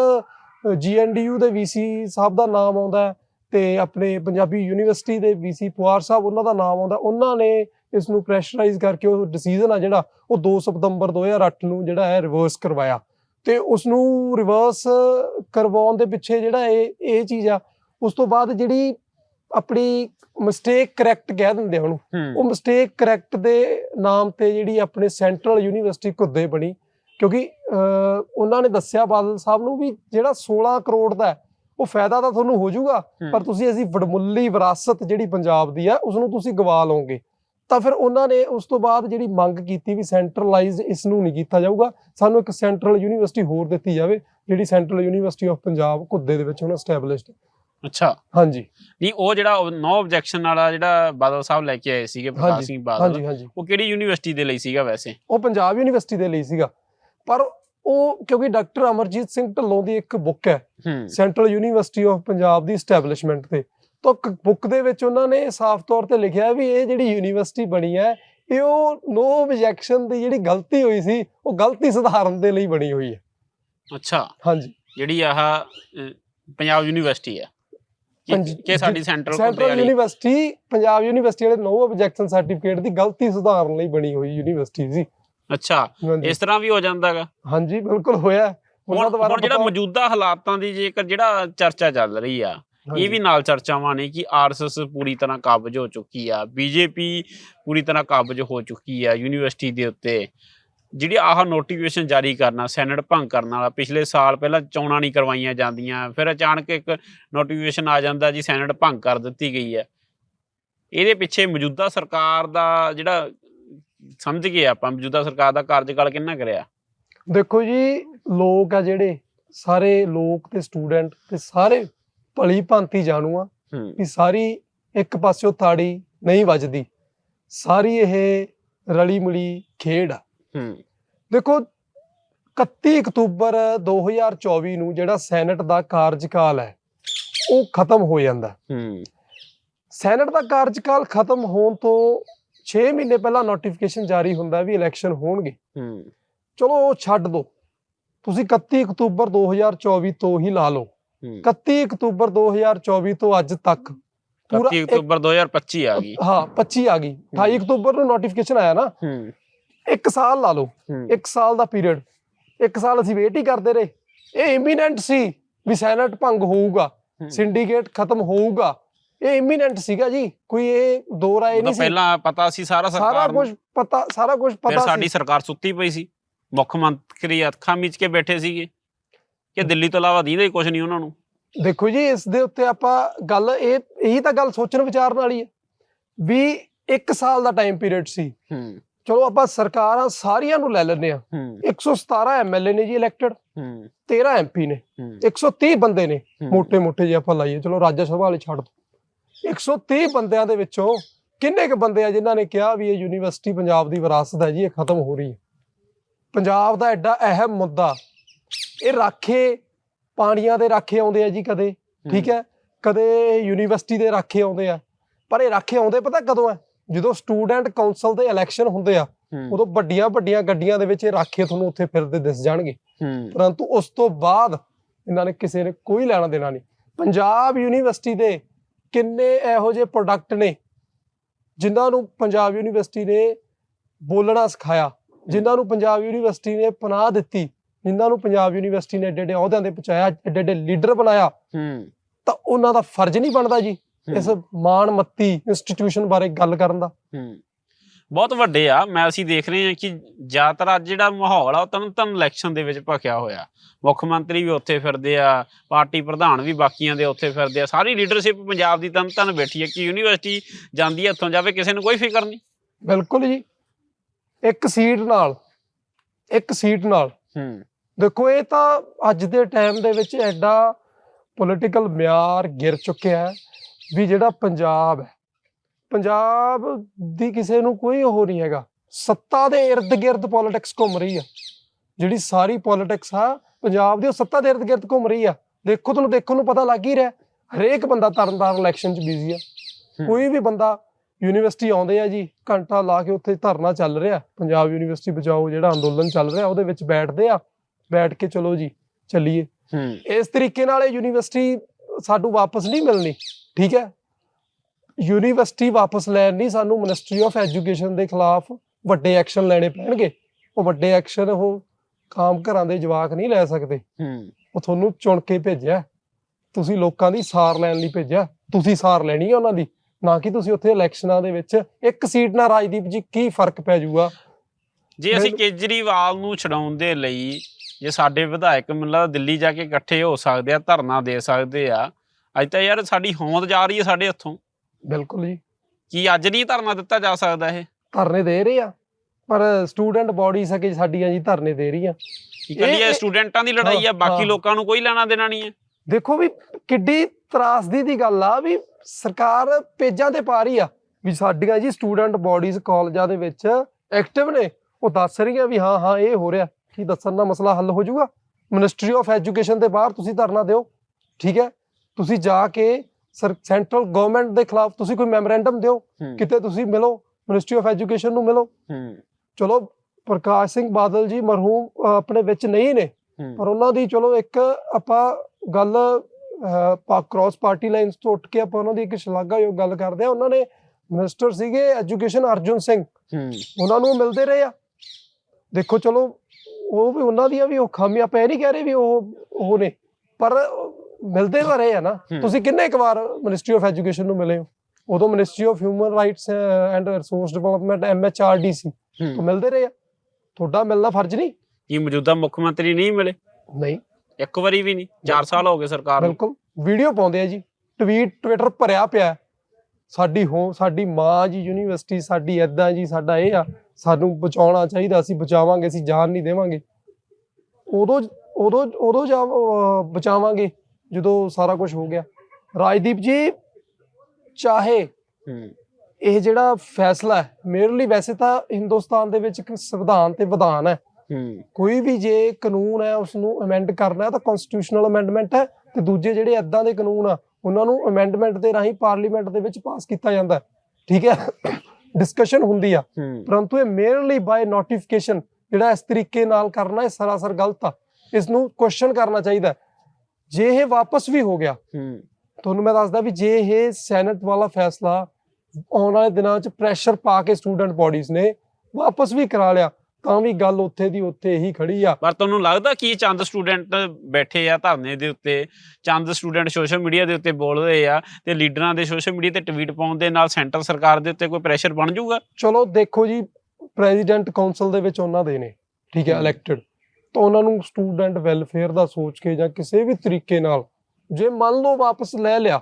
ਜੀਐਨਡੀਯੂ ਦੇ ਵੀਸੀ ਸਾਹਿਬ ਦਾ ਨਾਮ ਆਉਂਦਾ ਹੈ ਤੇ ਆਪਣੇ ਪੰਜਾਬੀ ਯੂਨੀਵਰਸਿਟੀ ਦੇ ਵੀਸੀ ਪੁਆਰ ਸਾਹਿਬ ਉਹਨਾਂ ਦਾ ਨਾਮ ਆਉਂਦਾ ਉਹਨਾਂ ਨੇ ਇਸ ਨੂੰ ਪ੍ਰੈਸ਼ਰਾਈਜ਼ ਕਰਕੇ ਉਹ ਡਿਸੀਜਨ ਆ ਜਿਹੜਾ ਉਹ 2 ਸਤੰਬਰ 2008 ਨੂੰ ਜਿਹੜਾ ਹੈ ਰਿਵਰਸ ਕਰਵਾਇਆ। ਤੇ ਉਸ ਨੂੰ ਰਿਵਰਸ ਕਰਵਾਉਣ ਦੇ ਪਿੱਛੇ ਜਿਹੜਾ ਇਹ ਇਹ ਚੀਜ਼ ਆ ਉਸ ਤੋਂ ਬਾਅਦ ਜਿਹੜੀ ਆਪਣੀ ਮਿਸਟੇਕ ਕਰੈਕਟ ਕਹਿ ਦਿੰਦੇ ਉਹਨੂੰ। ਉਹ ਮਿਸਟੇਕ ਕਰੈਕਟ ਦੇ ਨਾਮ ਤੇ ਜਿਹੜੀ ਆਪਣੇ ਸੈਂਟਰਲ ਯੂਨੀਵਰਸਿਟੀ ਘੁੱਦੇ ਬਣੀ ਕਿਉਂਕਿ ਉਹਨਾਂ ਨੇ ਦੱਸਿਆ ਬਾਦਲ ਸਾਹਿਬ ਨੂੰ ਵੀ ਜਿਹੜਾ 16 ਕਰੋੜ ਦਾ ਉਹ ਫਾਇਦਾ ਤਾਂ ਤੁਹਾਨੂੰ ਹੋ ਜਾਊਗਾ ਪਰ ਤੁਸੀਂ ਅਸੀਂ ਵਡਮੁੱਲੀ ਵਿਰਾਸਤ ਜਿਹੜੀ ਪੰਜਾਬ ਦੀ ਆ ਉਸ ਨੂੰ ਤੁਸੀਂ ਗਵਾ ਲਓਗੇ। ਤਾਂ ਫਿਰ ਉਹਨਾਂ ਨੇ ਉਸ ਤੋਂ ਬਾਅਦ ਜਿਹੜੀ ਮੰਗ ਕੀਤੀ ਵੀ ਸੈਂਟਰਲਾਈਜ਼ ਇਸ ਨੂੰ ਨਹੀਂ ਕੀਤਾ ਜਾਊਗਾ ਸਾਨੂੰ ਇੱਕ ਸੈਂਟਰਲ ਯੂਨੀਵਰਸਿਟੀ ਹੋਰ ਦਿੱਤੀ ਜਾਵੇ ਜਿਹੜੀ central university of Punjab Ghudda ਦੇ ਵਿੱਚ ਹੁਣ ਐਸਟੈਬਲਿਸ਼ਡ ਅੱਛਾ। ਹਾਂਜੀ। ਨਹੀਂ ਉਹ ਜਿਹੜਾ ਨੋ ਆਬਜੈਕਸ਼ਨ ਵਾਲਾ ਜਿਹੜਾ ਬਾਦਲ ਸਾਹਿਬ ਲੈ ਕੇ ਆਏ ਸੀਗੇ ਪ੍ਰਕਾਸ਼ ਸਿੰਘ ਬਾਦਲ ਉਹ ਕਿਹੜੀ ਯੂਨੀਵਰਸਿਟੀ ਦੇ ਲਈ ਸੀਗਾ ਵੈਸੇ? ਉਹ ਪੰਜਾਬ ਯੂਨੀਵਰਸਿਟੀ ਦੇ ਲਈ ਸੀਗਾ। ਪਰ ਉਹ ਕਿਉਂਕਿ ਡਾਕਟਰ ਅਮਰਜੀਤ ਸਿੰਘ ਢੱਲੋਂ ਦੀ ਇੱਕ ਬੁੱਕ ਹੈ ਸੈਂਟਰਲ ਯੂਨੀਵਰਸਿਟੀ ਆਫ ਪੰਜਾਬ ਦੀ ਸਟੈਬਲਿਸ਼ਮੈਂਟ ਤੇ। ਤਾਂ ਬੁੱਕ ਦੇ ਵਿੱਚ ਉਹਨਾਂ ਨੇ ਸਾਫ਼ ਤੌਰ ਤੇ ਲਿਖਿਆ ਵੀ ਇਹ ਜਿਹੜੀ ਯੂਨੀਵਰਸਿਟੀ ਬਣੀ ਹੈ ਇਹ ਉਹ ਨੋ ਆਬਜੈਕਸ਼ਨ ਦੀ ਜਿਹੜੀ ਗਲਤੀ ਹੋਈ ਸੀ ਉਹ ਗਲਤੀ ਸੁਧਾਰਨ ਦੇ ਲਈ ਬਣੀ ਹੋਈ ਹੈ। ਅੱਛਾ। ਹਾਂਜੀ। ਜਿਹੜੀ ਆਹ ਪੰਜਾਬ ਯੂਨੀਵਰਸਿਟੀ ਹੈ। ਕਿ- ਸਾਡੀ central central university Punjab university ਵਾਲੇ ਨੋ ਆਬਜੈਕਸ਼ਨ ਸਰਟੀਫਿਕੇਟ ਦੀ ਗਲਤੀ ਸੁਧਾਰਨ ਲਈ ਬਣੀ ਹੋਈ ਯੂਨੀਵਰਸਿਟੀ ਸੀ। ਅੱਛਾ ਹਾਂਜੀ ਇਸ ਤਰ੍ਹਾਂ ਵੀ ਹੋ ਜਾਂਦਾਗਾ ਹਾਂਜੀ ਬਿਲਕੁਲ ਹੋਇਆ ਹੈ। ਉਹਨਾਂ ਹੁਣ ਦੁਆਰਾ ਹੁਣ ਜਿਹੜਾ ਮੌਜੂਦਾ ਹਾਲਾਤਾਂ ਦੀ ਜੇਕਰ ਜਿਹੜਾ ਚਰਚਾ ਚੱਲ ਰਹੀ ਆ ਹਾਂਜੀ। ਇਹ ਵੀ ਨਾਲ ਚਰਚਾਵਾਂ ਨੇ ਕਿ ਆਰਐਸਐਸ ਪੂਰੀ ਤਰ੍ਹਾਂ ਕਾਬਜ ਹੋ ਚੁੱਕੀ ਆ ਬੀਜੇਪੀ ਪੂਰੀ ਤਰ੍ਹਾਂ ਕਾਬਜ ਹੋ ਚੁੱਕੀ ਆ ਯੂਨੀਵਰਸਿਟੀ ਦੇ ਉੱਤੇ ਜਿਹੜੀ ਆਹ ਨੋਟੀਫਿਕੇਸ਼ਨ ਜਾਰੀ ਕਰਨਾ ਸੈਨੇਟ ਭੰਗ ਕਰਨ ਵਾਲਾ ਪਿਛਲੇ ਸਾਲ ਪਹਿਲਾਂ ਚੋਣਾਂ ਨਹੀਂ ਕਰਵਾਈਆਂ ਜਾਂਦੀਆਂ ਫਿਰ ਅਚਾਨਕ ਇੱਕ ਨੋਟੀਫਿਕੇਸ਼ਨ ਆ ਜਾਂਦਾ ਜੀ ਸੈਨੇਟ ਭੰਗ ਕਰ ਦਿੱਤੀ ਗਈ ਹੈ ਇਹਦੇ ਪਿੱਛੇ ਮੌਜੂਦਾ ਸਰਕਾਰ ਦਾ ਜਿਹੜਾ ਸਮਝ ਗਏ ਆਪਾਂ ਮੌਜੂਦਾ ਸਰਕਾਰ ਦਾ ਕਾਰਜਕਾਲ ਕਿੰਨਾ ਕਰਿਆ ਦੇਖੋ ਜੀ ਲੋਕ ਆ ਜਿਹੜੇ ਸਾਰੇ ਲੋਕ ਤੇ ਸਟੂਡੈਂਟ ਤੇ ਸਾਰੇ ਭਲੀ ਭਾਂਤੀ ਜਾਣੂ ਆ ਹੂੰ। ਕਿ ਸਾਰੀ ਇੱਕ ਪਾਸਿਓਂ ਤਾੜੀ ਨਹੀਂ ਵੱਜਦੀ। ਸਾਰੀ ਇਹ ਰਲੀ ਮਿਲੀ ਖੇਡ ਆ। ਹੂੰ। ਦੇਖੋ 31 ਅਕਤੂਬਰ 2024 ਨੂੰ ਜਿਹੜਾ ਸੈਨੇਟ ਦਾ ਕਾਰਜਕਾਲ ਹੈ ਉਹ ਖਤਮ ਹੋ ਜਾਂਦਾ। ਹੂੰ। ਸੈਨੇਟ ਦਾ ਕਾਰਜਕਾਲ ਖਤਮ ਹੋਣ ਤੋਂ 6 ਮਹੀਨੇ ਪਹਿਲਾਂ ਨੋਟੀਫਿਕੇਸ਼ਨ ਜਾਰੀ ਹੁੰਦਾ ਵੀ ਇਲੈਕਸ਼ਨ ਹੋਣਗੇ। ਹੂੰ। ਚਲੋ ਉਹ ਛੱਡ ਦਿਓ ਤੁਸੀਂ 31 ਅਕਤੂਬਰ 2024 ਤੋਂ ਹੀ ਲਾ ਲਓ। ਹੂੰ। 31 ਅਕਤੂਬਰ 2024 ਤੋਂ ਅੱਜ ਤੱਕ ਪੂਰਾ 31 ਇੱਕ- ਅਕਤੂਬਰ 2025 ਆ ਗਈ। ਹਾਂ 25 ਆ ਗਈ। 28 ਅਕਤੂਬਰ ਨੂੰ ਨੋਟੀਫਿਕੇਸ਼ਨ ਆਇਆ ਨਾ। ਹੂੰ। ਇੱਕ ਸਾਲ ਲਾ ਲਓ। ਹੂੰ। ਇੱਕ ਸਾਲ ਦਾ ਪੀਰੀਅਡ ਇੱਕ ਸਾਲ ਅਸੀਂ ਵੇਟ ਹੀ ਕਰਦੇ ਰਹੇ। ਇਹ ਇਮੀਨੈਂਟ ਸੀ ਵੀ ਸੈਨੇਟ ਭੰਗ ਹੋਊਗਾ। ਸਿੰਡੀਕੇਟ ਖਤਮ ਹੋਊਗਾ। ਇਹ ਇਮੀਨੈਂਟ ਸੀਗਾ ਜੀ ਕੋਈ ਇਹ ਦੋ ਰਾਏ ਨਹੀਂ ਸੀ। ਪਹਿਲਾਂ ਪਤਾ ਸੀ ਸਾਰਾ ਸਰਕਾਰ ਸਾਰਾ ਕੁਝ ਪਤਾ ਸਾਰਾ ਕੁਝ ਪਤਾ ਸੀ। ਸਾਡੀ ਸਰਕਾਰ ਸੁੱਤੀ ਪਈ ਸੀ। ਮੁੱਖ ਮੰਤਰੀ ਅੱਖਾਂ ਮੀਚ ਕੇ ਬੈਠੇ ਸੀਗੇ। ਕਿ ਦਿੱਲੀ ਤੋਂ ਇਲਾਵਾ ਦੀਦਾ ਹੀ ਕੁਝ ਨਹੀਂ ਉਹਨਾਂ ਨੂੰ। ਦੇਖੋ ਜੀ ਇਸ ਦੇ ਉੱਤੇ ਆਪਾਂ ਗੱਲ ਇਹ ਇਹੀ ਤਾਂ ਗੱਲ ਸੋਚਣ ਵਿਚਾਰਨ ਵਾਲੀ ਹੈ ਵੀ 1 ਸਾਲ ਦਾ ਟਾਈਮ ਪੀਰੀਅਡ ਸੀ। ਹੂੰ। ਚਲੋ ਆਪਾਂ ਸਰਕਾਰਾਂ ਸਾਰੀਆਂ ਨੂੰ ਲੈ ਲੈਂਦੇ ਆ 117 ਐਮਐਲਏ ਨੇ ਜੀ ਇਲੈਕਟਡ 13 ਐਮਪੀ ਨੇ। 130 ਬੰਦੇ ਨੇ। ਮੋٹے ਮੋٹے ਜੇ ਆਪਾਂ ਲਾਈਏ। ਚਲੋ ਰਾਜ ਸਭਾ ਵਾਲੇ ਛੱਡ ਦੋ। 130 ਬੰਦਿਆਂ ਦੇ ਵਿੱਚੋਂ ਕਿੰਨੇ ਕੁ ਬੰਦੇ ਆ ਜਿਨ੍ਹਾਂ ਨੇ ਕਿਹਾ ਵੀ ਇਹ ਯੂਨੀਵਰਸਿਟੀ ਪੰਜਾਬ ਦੀ ਵਿਰਾਸਤ ਹੈ ਜੀ ਇਹ ਖਤਮ ਹੋ ਰਹੀ ਹੈ। ਪੰਜਾਬ ਦਾ ਐਡਾ ਅਹਿਮ ਮੁੱਦਾ ਇਹ ਰਾਖੇ ਪਾਣੀਆਂ ਦੇ ਰਾਖੇ ਆਉਂਦੇ ਆ ਜੀ ਕਦੇ ਠੀਕ ਹੈ? ਕਦੇ ਯੂਨੀਵਰਸਿਟੀ ਦੇ ਰਾਖੇ ਆਉਂਦੇ ਆ ਪਰ ਇਹ ਰਾਖੇ ਆਉਂਦੇ ਪਤਾ ਕਦੋਂ ਆ? ਜਦੋਂ ਸਟੂਡੈਂਟ ਕਾਉਂਸਲ ਦੇ ਇਲੈਕਸ਼ਨ ਹੁੰਦੇ ਆ ਉਦੋਂ ਵੱਡੀਆਂ ਵੱਡੀਆਂ ਗੱਡੀਆਂ ਦੇ ਵਿੱਚ ਇਹ ਰਾਖੇ ਤੁਹਾਨੂੰ ਉੱਥੇ ਫਿਰਦੇ ਦਿਸ ਜਾਣਗੇ। ਪਰੰਤੂ ਉਸ ਤੋਂ ਬਾਅਦ ਇਹਨਾਂ ਨੇ ਕਿਸੇ ਨੇ ਕੋਈ ਲੈਣਾ ਦੇਣਾ ਨਹੀਂ। ਪੰਜਾਬ ਯੂਨੀਵਰਸਿਟੀ ਦੇ ਕਿੰਨੇ ਇਹੋ ਜਿਹੇ ਪ੍ਰੋਡਕਟ ਨੇ ਜਿਨ੍ਹਾਂ ਨੂੰ ਪੰਜਾਬ ਯੂਨੀਵਰਸਿਟੀ ਨੇ ਬੋਲਣਾ ਸਿਖਾਇਆ ਜਿਨ੍ਹਾਂ ਨੂੰ ਪੰਜਾਬ ਯੂਨੀਵਰਸਿਟੀ ਨੇ ਪਨਾਹ ਦਿੱਤੀ ਜਿਨ੍ਹਾਂ ਨੂੰ ਪੰਜਾਬ ਯੂਨੀਵਰਸਿਟੀ ਨੇ ਏਡੇ ਏਡੇ ਅਹੁਦਿਆਂ ਤੇ ਪਹੁੰਚਾਇਆ ਏਡੇ ਏਡੇ ਲੀਡਰ ਬਣਾਇਆ ਹੂੰ। ਤਾਂ ਉਹਨਾਂ ਦਾ ਫਰਜ਼ ਨਹੀਂ ਬਣਦਾ ਜੀ ਇਸ ਮਾਣ ਮੱਤੀ ਇੰਸਟੀਟਿਊਸ਼ਨ ਬਾਰੇ ਗੱਲ ਕਰਨ ਦਾ। ਹੂੰ। ਬਹੁਤ ਵੱਡੇ ਆ। ਮੈਂ ਅਸੀਂ ਦੇਖ ਰਹੇ ਹਾਂ ਕਿ ਜ਼ਿਆਦਾਤਰ ਅੱਜ ਜਿਹੜਾ ਮਾਹੌਲ ਆ ਉਹ ਤਨ ਤਨ ਇਲੈਕਸ਼ਨ ਦੇ ਵਿੱਚ ਭਖਿਆ ਹੋਇਆ। ਮੁੱਖ ਮੰਤਰੀ ਵੀ ਉੱਥੇ ਫਿਰਦੇ ਆ ਪਾਰਟੀ ਪ੍ਰਧਾਨ ਵੀ ਬਾਕੀਆਂ ਦੇ ਉੱਥੇ ਫਿਰਦੇ ਆ। ਸਾਰੀ ਲੀਡਰਸ਼ਿਪ ਪੰਜਾਬ ਦੀ ਤਨ ਤਨ ਬੈਠੀ ਹੈ ਕਿ ਯੂਨੀਵਰਸਿਟੀ ਜਾਂਦੀ ਹੈ ਇੱਥੋਂ ਜਾਵੇ ਕਿਸੇ ਨੂੰ ਕੋਈ ਫਿਕਰ ਨਹੀਂ। ਬਿਲਕੁਲ ਜੀ। ਇੱਕ ਸੀਟ ਨਾਲ ਇੱਕ ਸੀਟ ਨਾਲ। ਹੂੰ। ਦੇਖੋ ਇਹ ਤਾਂ ਅੱਜ ਦੇ ਟਾਈਮ ਦੇ ਵਿੱਚ ਐਡਾ ਪੋਲਿਟੀਕਲ ਮਿਆਰ ਗਿਰ ਚੁੱਕਿਆ ਹੈ ਵੀ ਜਿਹੜਾ ਪੰਜਾਬ ਹੈ। ਪੰਜਾਬ ਦੀ ਕਿਸੇ ਨੂੰ ਕੋਈ ਉਹ ਨਹੀਂ ਹੈਗਾ। ਸੱਤਾ ਦੇ ird ਗਿਰਦ ਪੋਲਿਟਿਕਸ ਘੁੰਮ ਰਹੀ ਆ। ਜਿਹੜੀ ਸਾਰੀ ਪੋਲਿਟਿਕਸ ਆ ਪੰਜਾਬ ਦੀ ਉਹ ਸੱਤਾ ਦੇ ird ਗਿਰਦ ਘੁੰਮ ਰਹੀ ਆ। ਦੇਖੋ ਤੁਹਾਨੂੰ ਦੇਖਣ ਨੂੰ ਪਤਾ ਲੱਗ ਹੀ ਰਿਹਾ। ਹਰੇਕ ਬੰਦਾ ਤਰਨਤਾਰਨ ਇਲੈਕਸ਼ਨ 'ਚ ਬਿਜ਼ੀ ਆ। ਕੋਈ ਵੀ ਬੰਦਾ ਯੂਨੀਵਰਸਿਟੀ ਆਉਂਦੇ ਆ ਜੀ ਘੰਟਾ ਲਾ ਕੇ ਉੱਥੇ ਧਰਨਾ ਚੱਲ ਰਿਹਾ। ਪੰਜਾਬ ਯੂਨੀਵਰਸਿਟੀ ਬਚਾਓ ਜਿਹੜਾ ਅੰਦੋਲਨ ਚੱਲ ਰਿਹਾ ਉਹਦੇ ਵਿੱਚ ਬੈਠਦੇ ਆ। ਬੈਠ ਕੇ ਚਲੋ ਜੀ ਚੱਲੀਏ। ਇਸ ਤਰੀਕੇ ਨਾਲ ਇਹ ਯੂਨੀਵਰਸਿਟੀ ਸਾਨੂੰ ਵਾਪਸ ਨਹੀਂ ਮਿਲਣੀ। ਠੀਕ ਹੈ? ਯੂਨੀਵਰਸਿਟੀ ਵਾਪਸ ਲੈਣ ਨਹੀਂ ਸਾਨੂੰ ਮਿਨਿਸਟਰੀ ਆਫ ਐਜੂਕੇਸ਼ਨ ਦੇ ਖਿਲਾਫ ਵੱਡੇ ਐਕਸ਼ਨ ਲੈਣੇ ਪੈਣਗੇ। ਉਹ ਵੱਡੇ ਐਕਸ਼ਨ ਉਹ ਕਾਮ ਘਰਾਂ ਦੇ ਜਵਾਕ ਨਹੀਂ ਲੈ ਸਕਦੇ। ਹੂੰ। ਉਹ ਤੁਹਾਨੂੰ ਚੁਣ ਕੇ ਭੇਜਿਆ। ਤੁਸੀਂ ਲੋਕਾਂ ਦੀ ਸਾਰ ਲੈਣ ਲਈ ਭੇਜਿਆ। ਤੁਸੀਂ ਸਾਰ ਲੈਣੀ ਹੈ ਉਹਨਾਂ ਦੀ। ਨਾ ਕਿ ਤੁਸੀਂ ਉੱਥੇ ਇਲੈਕਸ਼ਨਾਂ ਦੇ ਵਿੱਚ ਇੱਕ ਸੀਟ ਨਾਲ ਰਾਜਦੀਪ ਜੀ ਕੀ ਫ਼ਰਕ ਪੈ ਜਾਊਗਾ? ਜੇ ਅਸੀਂ ਕੇਜਰੀਵਾਲ ਨੂੰ ਛਡਾਉਣ ਦੇ ਲਈ ਜੇ ਸਾਡੇ ਵਿਧਾਇਕ ਮੈਨੂੰ ਲੱਗਦਾ ਦਿੱਲੀ ਜਾ ਕੇ ਇਕੱਠੇ ਹੋ ਸਕਦੇ ਆ ਧਰਨਾ ਦੇ ਸਕਦੇ ਆ ਅੱਜ ਤਾਂ ਯਾਰ ਸਾਡੀ ਹੋਂਦ ਜਾ ਰਹੀ ਹੈ ਸਾਡੇ ਹੱਥੋਂ। ਬਿਲਕੁਲ ਜੀ। ਕੀ ਅੱਜ ਨਹੀਂ ਧਰਨਾ ਦਿੱਤਾ ਜਾ ਸਕਦਾ ਇਹ? ਧਰਨੇ ਦੇ ਰਹੇ ਆ। ਪਰ ਸਟੂਡੈਂਟ ਬਾਡੀ ਸਕੇ ਸਾਡੀਆਂ ਜੀ ਧਰਨੇ ਦੇ ਰਹੀਆਂ ਇਕੱਲੀ ਇਹ- ਸਟੂਡੈਂਟਾਂ ਦੀ ਲੜਾਈ ਆ ਬਾਕੀ। ਲੋਕਾਂ ਨੂੰ ਕੋਈ ਲੈਣਾ ਦੇਣਾ ਨਹੀਂ ਹੈ। ਦੇਖੋ ਵੀ ਕਿੱਡੀ ਤਰਾਸਦੀ ਦੀ ਗੱਲ ਆ ਵੀ ਸਰਕਾਰ ਪੇਜਾਂ ਤੇ ਪਾ ਰਹੀ ਆ ਵੀ ਸਾਡੀਆਂ ਜੀ ਸਟੂਡੈਂਟ ਬਾਡੀਜ਼ ਕਾਲਜਾਂ ਦੇ ਵਿੱਚ ਐਕਟਿਵ ਨੇ। ਉਹ ਦੱਸ ਰਹੀਆਂ ਵੀ ਹਾਂ ਹਾਂ ਇਹ ਹੋ ਰਿਹਾ। ਕੀ ਦੱਸਣ ਦਾ ਮਸਲਾ ਹੱਲ ਹੋ ਜਾਊਗਾ? ਮਿਨਿਸਟਰੀ ਆਫ ਐਜੂਕੇਸ਼ਨ ਦੇ ਬਾਹਰ ਤੁਸੀਂ ਧਰਨਾ ਦਿਓ। ਠੀਕ ਹੈ? ਤੁਸੀਂ ਜਾ ਕੇ ਸੈਂਟਰਲ ਗਵਰਨਮੈਂਟ ਦੇ ਖਿਲਾਫ ਤੁਸੀਂ ਕੋਈ ਮੈਮੋਰੈਂਡਮ ਦਿਓ ਕਿਤੇ ਤੁਸੀਂ ਮਿਲੋ ਮਿਨਿਸਟਰੀ ਆਫ ਐਜੂਕੇਸ਼ਨ ਨੂੰ ਮਿਲੋ। ਚਲੋ ਪ੍ਰਕਾਸ਼ ਸਿੰਘ ਬਾਦਲ ਜੀ ਮਰਹੂਮ ਆਪਣੇ ਵਿੱਚ ਨਹੀਂ ਨੇ ਪਰ ਉਹਨਾਂ ਦੀ ਚਲੋ ਇੱਕ ਆਪਾਂ ਗੱਲ ਕ੍ਰਾਸ ਪਾਰਟੀ ਲਾਈਨਸ ਤੋਂ ਉੱਠ ਕੇ ਆਪਾਂ ਉਹਨਾਂ ਦੀ ਇੱਕ ਸ਼ਲਾਘਾਯੋਗ ਗੱਲ ਕਰਦੇ ਆ ਉਹਨਾਂ ਨੇ ਮਿਨਿਸਟਰ ਸੀਗੇ ਐਜੂਕੇਸ਼ਨ ਅਰਜੁਨ ਸਿੰਘ ਉਹਨਾਂ ਨੂੰ ਮਿਲਦੇ ਰਹੇ ਆ। ਦੇਖੋ ਚਲੋ ਉਹ ਵੀ ਉਹਨਾਂ ਦੀਆਂ ਵੀ ਉਹ ਖਾਮੀਆਂ ਪੈ ਨਹੀਂ ਕਹਿ ਰਹੇ ਵੀ ਉਹ ਉਹ ਨੇ। ਪਰ ਮਿਲਦੇ ਤਾਂ ਰਹੇ ਆ ਨਾ। ਤੁਸੀਂ ਕਿੰਨੇ ਇੱਕ ਵਾਰ ਮਿਨਿਸਟਰੀ ਆਫ ਐਜੂਕੇਸ਼ਨ ਨੂੰ ਮਿਲੇ ਹੋ? ਉਦੋਂ ministry of human rights and resource development MHRD ਸੀ ਉਹ ਹੂੰ। ਮਿਲਦੇ ਰਹੇ ਆ। ਤੁਹਾਡਾ ਮਿਲਣਾ ਫਰਜ਼ ਨਹੀਂ। ਕੀ ਮੌਜੂਦਾ ਮੁੱਖ ਮੰਤਰੀ ਨਹੀਂ ਮਿਲੇ? ਨਹੀਂ। ਇੱਕ ਵਾਰੀ ਵੀ ਨਹੀਂ। 4 ਸਾਲ ਹੋ ਗਏ ਸਰਕਾਰ ਨੂੰ। ਬਿਲਕੁਲ। ਵੀਡੀਓ ਪਾਉਂਦੇ ਆ ਜੀ। ਟਵੀਟ ਟਵਿੱਟਰ ਭਰਿਆ ਪਿਆ। ਸਾਡੀ ਹੋ ਸਾਡੀ ਮਾਂ ਜੀ ਯੂਨੀਵਰਸਿਟੀ ਸਾਡੀ ਐਦਾਂ ਜੀ ਸਾਡਾ ਇਹ ਆ। ਸਾਨੂੰ ਬਚਾਉਣਾ ਚਾਹੀਦਾ ਅਸੀਂ ਬਚਾਵਾਂਗੇ ਅਸੀਂ ਜਾਨ ਨਹੀਂ ਦੇਵਾਂਗੇ। ਉਦੋਂ ਉਦੋਂ ਉਦੋਂ ਜਾ ਬਚਾਵਾਂਗੇ। ਜਦੋਂ ਸਾਰਾ ਕੁਝ ਹੋ ਗਿਆ। ਰਾਜਦੀਪ ਜੀ ਚਾਹੇ ਇਹ ਜਿਹੜਾ ਫੈਸਲਾ ਹੈ ਮੇਰੇ ਲਈ ਵੈਸੇ ਤਾਂ ਹਿੰਦੁਸਤਾਨ ਦੇ ਵਿੱਚ ਇੱਕ ਸੰਵਿਧਾਨ ਤੇ ਵਿਧਾਨ ਹੈ। ਕੋਈ ਵੀ ਜੇ ਕਾਨੂੰਨ ਹੈ ਉਸ ਨੂੰ ਅਮੈਂਡ ਕਰਨਾ ਹੈ ਤਾਂ ਕਨਸਟੀਟਿਊਸ਼ਨਲ ਅਮੈਂਡਮੈਂਟ ਹੈ ਤੇ ਦੂਜੇ ਜਿਹੜੇ ਐਦਾਂ ਦੇ ਕਾਨੂੰਨ ਆ ਉਹਨਾਂ ਨੂੰ ਅਮੈਂਡਮੈਂਟ ਦੇ ਰਾਹੀਂ ਪਾਰਲੀਮੈਂਟ ਦੇ ਵਿੱਚ ਪਾਸ ਕੀਤਾ ਜਾਂਦਾ। ਠੀਕ ਹੈ? ਡਿਸਕਸ਼ਨ ਹੁੰਦੀ ਆ। ਪਰੰਤੂ ਇਹ ਮੇਅਰਲੀ ਬਾਈ ਨੋਟੀਫਿਕੇਸ਼ਨ ਜਿਹੜਾ ਇਸ ਤਰੀਕੇ ਨਾਲ ਕਰਨਾ ਇਹ ਸਰਾਸਰ ਗਲਤ ਆ। ਇਸ ਨੂੰ ਕੁਐਸਚਨ ਕਰਨਾ ਚਾਹੀਦਾ। ਜੇ ਇਹ ਵਾਪਸ ਵੀ ਹੋ ਗਿਆ ਹੂੰ, ਤੁਹਾਨੂੰ ਮੈਂ ਦੱਸਦਾ ਵੀ ਜੇ ਇਹ ਸੈਨੇਟ ਵਾਲਾ ਫੈਸਲਾ ਆਉਣ ਵਾਲੇ ਦਿਨਾਂ 'ਚ ਪ੍ਰੈਸ਼ਰ ਪਾ ਕੇ ਸਟੂਡੈਂਟ ਬਾਡੀਜ਼ ਨੇ ਵਾਪਸ ਵੀ ਕਰਾ ਲਿਆ ਤਾਂ ਵੀ ਗੱਲ ਉੱਥੇ ਦੀ ਉੱਥੇ ਹੀ ਖੜੀ ਆ। ਪਰ ਤੁਹਾਨੂੰ ਲੱਗਦਾ ਕੀ ਚੰਦ ਸਟੂਡੈਂਟ ਬੈਠੇ ਆ ਧਰਨੇ ਦੇ ਉੱਤੇ ਚੰਦ ਸਟੂਡੈਂਟ ਸੋਸ਼ਲ ਮੀਡੀਆ ਦੇ ਉੱਤੇ ਬੋਲ ਰਹੇ ਆ ਤੇ ਲੀਡਰਾਂ ਦੇ ਸੋਸ਼ਲ ਮੀਡੀਆ ਤੇ ਟਵੀਟ ਪਾਉਣ ਦੇ ਨਾਲ ਸੈਂਟਰ ਸਰਕਾਰ ਦੇ ਉੱਤੇ ਕੋਈ ਪ੍ਰੈਸ਼ਰ ਬਣ ਜਾਊਗਾ? ਚਲੋ ਦੇਖੋ ਜੀ ਪ੍ਰੈਜ਼ੀਡੈਂਟ ਕਾਉਂਸਲ ਦੇ ਵਿੱਚ ਉਹਨਾਂ ਦੇ ਨੇ ਠੀਕ ਹੈ। ਇਲੈਕਟਡ ਤਾਂ ਉਹਨਾਂ ਨੂੰ ਸਟੂਡੈਂਟ ਵੈਲਫੇਅਰ ਦਾ ਸੋਚ ਕੇ ਜਾਂ ਕਿਸੇ ਵੀ ਤਰੀਕੇ ਨਾਲ ਜੇ ਮੰਨ ਲਓ ਵਾਪਸ ਲੈ ਲਿਆ